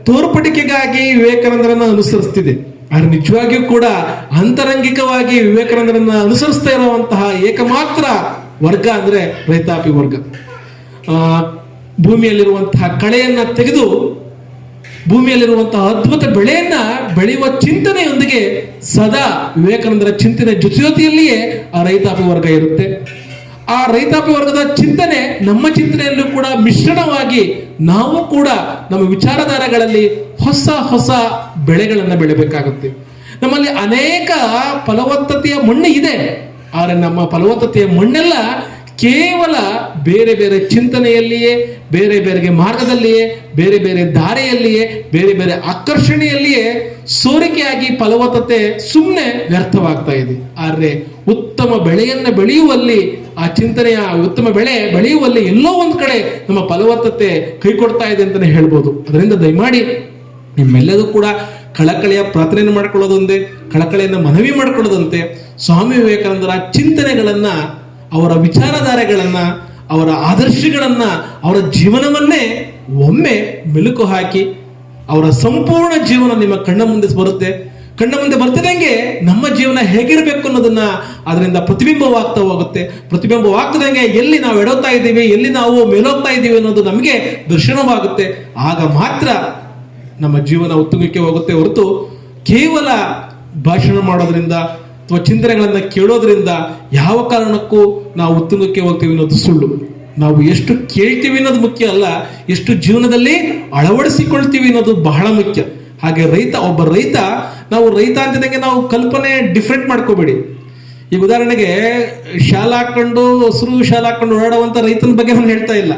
ತೋರ್ಪಡಿಕೆಗಾಗಿ ವಿವೇಕಾನಂದರನ್ನ ಅನುಸರಿಸ್ತಿದೆ. ಆದ್ರೆ ನಿಜವಾಗಿಯೂ ಕೂಡ ಅಂತರಂಗಿಕವಾಗಿ ವಿವೇಕಾನಂದರನ್ನ ಅನುಸರಿಸ್ತಾ ಇರುವಂತಹ ಏಕಮಾತ್ರ ವರ್ಗ ಅಂದ್ರೆ ರೈತಾಪಿ ವರ್ಗ. ಭೂಮಿಯಲ್ಲಿರುವಂತಹ ಕಳೆಯನ್ನ ತೆಗೆದು ಭೂಮಿಯಲ್ಲಿರುವಂತಹ ಅದ್ಭುತ ಬೆಳೆಯನ್ನ ಬೆಳೆಯುವ ಚಿಂತನೆಯೊಂದಿಗೆ ಸದಾ ವಿವೇಕಾನಂದರ ಚಿಂತನೆ ಜೊತೆ ಜೊತೆಯಲ್ಲಿಯೇ ಆ ರೈತಾಪಿ ವರ್ಗ ಇರುತ್ತೆ. ಆ ರೈತಾಪಿ ವರ್ಗದ ಚಿಂತನೆ, ನಮ್ಮ ಚಿಂತನೆಯಲ್ಲೂ ಕೂಡ ಮಿಶ್ರಣವಾಗಿ ನಾವು ಕೂಡ ನಮ್ಮ ವಿಚಾರಧಾರೆಗಳಲ್ಲಿ ಹೊಸ ಹೊಸ ಬೆಳೆಗಳನ್ನು ಬೆಳಿಬೇಕಾಗುತ್ತೆ. ನಮ್ಮಲ್ಲಿ ಅನೇಕ ಫಲವತ್ತತೆಯ ಮಣ್ಣು ಇದೆ. ಆದರೆ ನಮ್ಮ ಫಲವತ್ತತೆಯ ಮಣ್ಣೆಲ್ಲ ಕೇವಲ ಬೇರೆ ಬೇರೆ ಚಿಂತನೆಯಲ್ಲಿಯೇ, ಬೇರೆ ಬೇರೆ ಮಾರ್ಗದಲ್ಲಿಯೇ, ಬೇರೆ ಬೇರೆ ದಾರಿಯಲ್ಲಿಯೇ, ಬೇರೆ ಬೇರೆ ಆಕರ್ಷಣೆಯಲ್ಲಿಯೇ ಸೋರಿಕೆಯಾಗಿ ಫಲವತ್ತತೆ ಸುಮ್ಮನೆ ವ್ಯರ್ಥವಾಗ್ತಾ ಇದೆ. ಆದರೆ ಉತ್ತಮ ಬೆಳೆಯನ್ನು ಬೆಳೆಯುವಲ್ಲಿ, ಆ ಚಿಂತನೆಯ ಉತ್ತಮ ಬೆಳೆ ಬೆಳೆಯುವಲ್ಲಿ ಎಲ್ಲೋ ಒಂದು ಕಡೆ ನಮ್ಮ ಫಲವತ್ತತೆ ಕೈ ಕೊಡ್ತಾ ಇದೆ ಅಂತಲೇ ಹೇಳ್ಬೋದು. ಅದರಿಂದ ದಯಮಾಡಿ ನಿಮ್ಮೆಲ್ಲದೂ ಕೂಡ ಕಳಕಳಿಯ ಪ್ರಾರ್ಥನೆಯನ್ನು ಮಾಡ್ಕೊಳ್ಳೋದೊಂದೇ, ಕಳಕಳಿಯನ್ನು ಮನವಿ ಮಾಡ್ಕೊಳ್ಳೋದಂತೆ, ಸ್ವಾಮಿ ವಿವೇಕಾನಂದರ ಚಿಂತನೆಗಳನ್ನ ಅವರ ವಿಚಾರಧಾರೆಗಳನ್ನ, ಅವರ ಆದರ್ಶಗಳನ್ನ, ಅವರ ಜೀವನವನ್ನೇ ಒಮ್ಮೆ ಮೆಲುಕು ಹಾಕಿ, ಅವರ ಸಂಪೂರ್ಣ ಜೀವನ ನಿಮ್ಮ ಕಣ್ಣ ಮುಂದೆ ಬರುತ್ತೆ. ಕಣ್ಣ ಮುಂದೆ ಬರ್ತಿದಂಗೆ ನಮ್ಮ ಜೀವನ ಹೇಗಿರಬೇಕು ಅನ್ನೋದನ್ನ ಅದರಿಂದ ಪ್ರತಿಬಿಂಬವಾಗ್ತಾ ಹೋಗುತ್ತೆ. ಪ್ರತಿಬಿಂಬವಾಗ್ತದಂಗೆ ಎಲ್ಲಿ ನಾವು ಎಡೋತಾ ಇದ್ದೀವಿ, ಎಲ್ಲಿ ನಾವು ಮೇಲೋಗ್ತಾ ಇದ್ದೀವಿ ಅನ್ನೋದು ನಮಗೆ ದರ್ಶನವಾಗುತ್ತೆ. ಆಗ ಮಾತ್ರ ನಮ್ಮ ಜೀವನ ಉತ್ತುಂಗಕ್ಕೆ ಹೋಗುತ್ತೆ ಹೊರತು ಕೇವಲ ಭಾಷಣ ಮಾಡೋದ್ರಿಂದ ಅಥವಾ ಚಿಂತನೆಗಳನ್ನು ಕೇಳೋದ್ರಿಂದ ಯಾವ ಕಾರಣಕ್ಕೂ ನಾವು ಉತ್ತುಂಗಕ್ಕೆ ಹೋಗ್ತೀವಿ ಅನ್ನೋದು ಸುಳ್ಳು. ನಾವು ಎಷ್ಟು ಕೇಳ್ತೀವಿ ಅನ್ನೋದು ಮುಖ್ಯ ಅಲ್ಲ, ಎಷ್ಟು ಜೀವನದಲ್ಲಿ ಅಳವಡಿಸಿಕೊಳ್ತೀವಿ ಅನ್ನೋದು ಬಹಳ ಮುಖ್ಯ. ಹಾಗೆ ರೈತ, ಒಬ್ಬ ರೈತ, ನಾವು ರೈತ ಅಂತಿದಂಗೆ ನಾವು ಕಲ್ಪನೆ ಡಿಫ್ರೆಂಟ್ ಮಾಡ್ಕೋಬೇಡಿ. ಈಗ ಉದಾಹರಣೆಗೆ, ಶಾಲ ಹಾಕೊಂಡು, ಹಸಿರು ಶಾಲ ಹಾಕೊಂಡು ಓಡಾಡುವಂತ ರೈತನ ಬಗ್ಗೆ ನಾನು ಹೇಳ್ತಾ ಇಲ್ಲ.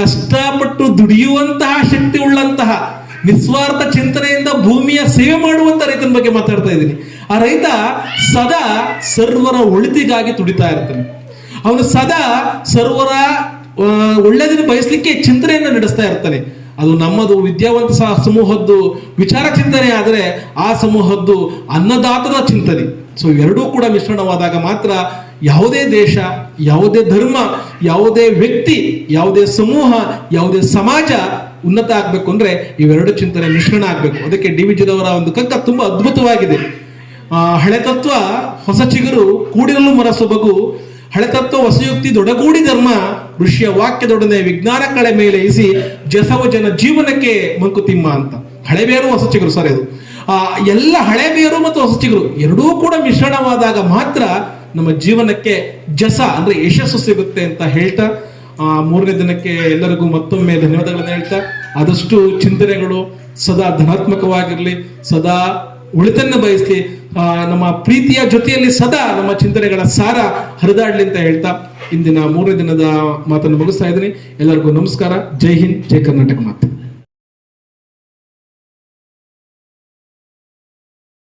ಕಷ್ಟಪಟ್ಟು ದುಡಿಯುವಂತಹ ಶಕ್ತಿ ಉಳ್ಳಂತಹ ನಿಸ್ವಾರ್ಥ ಚಿಂತನೆಯಿಂದ ಭೂಮಿಯ ಸೇವೆ ಮಾಡುವಂತ ರೈತನ ಬಗ್ಗೆ ಮಾತಾಡ್ತಾ ಇದ್ದೀನಿ. ಆ ರೈತ ಸದಾ ಸರ್ವರ ಒಳಿತಿಗಾಗಿ ತುಡಿತಾ ಇರ್ತಾನೆ. ಅವನು ಸದಾ ಸರ್ವರ ಒಳ್ಳೆಯದನ್ನು ಬಯಸಲಿಕ್ಕೆ ಚಿಂತನೆಯನ್ನು ನಡೆಸ್ತಾ ಇರ್ತಾನೆ. ಅದು ನಮ್ಮದು ವಿದ್ಯಾವಂತ ಸಮೂಹದ್ದು ವಿಚಾರ ಚಿಂತನೆ ಆದರೆ ಆ ಸಮೂಹದ್ದು ಅನ್ನದಾತದ ಚಿಂತನೆ. ಸೊ ಎರಡೂ ಕೂಡ ಮಿಶ್ರಣವಾದಾಗ ಮಾತ್ರ ಯಾವುದೇ ದೇಶ, ಯಾವುದೇ ಧರ್ಮ, ಯಾವುದೇ ವ್ಯಕ್ತಿ, ಯಾವುದೇ ಸಮೂಹ, ಯಾವುದೇ ಸಮಾಜ ಉನ್ನತ ಆಗ್ಬೇಕು ಅಂದ್ರೆ ಇವೆರಡು ಚಿಂತನೆ ಮಿಶ್ರಣ ಆಗ್ಬೇಕು. ಅದಕ್ಕೆ ಡಿ ವಿಜಿದವರ ಒಂದು ಕಗ್ಗ ತುಂಬಾ ಅದ್ಭುತವಾಗಿದೆ. ಹಳೆ ತತ್ವ, ಹೊಸ ಚಿಗುರು, ಕೂಡಿರಲು ಮರಸೊಬಗು ಹಳೆ ತತ್ವ ಹೊಸಯುಕ್ತಿ ದೊಡಗೂಡಿ ಧರ್ಮ, ಋಷಿಯ ವಾಕ್ಯದೊಡನೆ ವಿಜ್ಞಾನ ಕಳೆ ಮೇಲೆ ಇಸಿ ಜಸವ ಜನ ಜೀವನಕ್ಕೆ ಮಂಕುತಿಮ್ಮ ಅಂತ. ಹಳೆ ಬೇರು, ಹೊಸ ಚಿಗುರು ಸರಿ ಅದು. ಆ, ಎಲ್ಲ ಹಳೆ ಬೇರು ಮತ್ತು ಹೊಸ ಚಿಗುರು ಎರಡೂ ಕೂಡ ಮಿಶ್ರಣವಾದಾಗ ಮಾತ್ರ ನಮ್ಮ ಜೀವನಕ್ಕೆ ಜಸ, ಅಂದ್ರೆ ಯಶಸ್ಸು ಸಿಗುತ್ತೆ ಅಂತ ಹೇಳ್ತಾ, ಆ, ಮೂರನೇ ದಿನಕ್ಕೆ ಎಲ್ಲರಿಗೂ ಮತ್ತೊಮ್ಮೆ ಧನ್ಯವಾದಗಳನ್ನು ಹೇಳ್ತಾ, ಆದಷ್ಟು ಚಿಂತನೆಗಳು ಸದಾ ಧನಾತ್ಮಕವಾಗಿರಲಿ, ಸದಾ ಉಳಿತನ್ನ ಬಯಸ್ಲಿ ನಮ್ಮ ಪ್ರೀತಿಯ ಜೊತೆಯಲ್ಲಿ ಸದಾ ನಮ್ಮ ಚಿಂತನೆಗಳ ಸಾರ ಹರಿದಾಡ್ಲಿ ಅಂತ ಹೇಳ್ತಾ ಇಂದಿನ ಮೂರನೇ ದಿನದ ಮಾತನ್ನು ಮುಗಿಸ್ತಾ ಇದ್ದೀನಿ. ಎಲ್ಲರಿಗೂ ನಮಸ್ಕಾರ. ಜೈ ಹಿಂದ್, ಜೈ ಕರ್ನಾಟಕ ಮಾತು.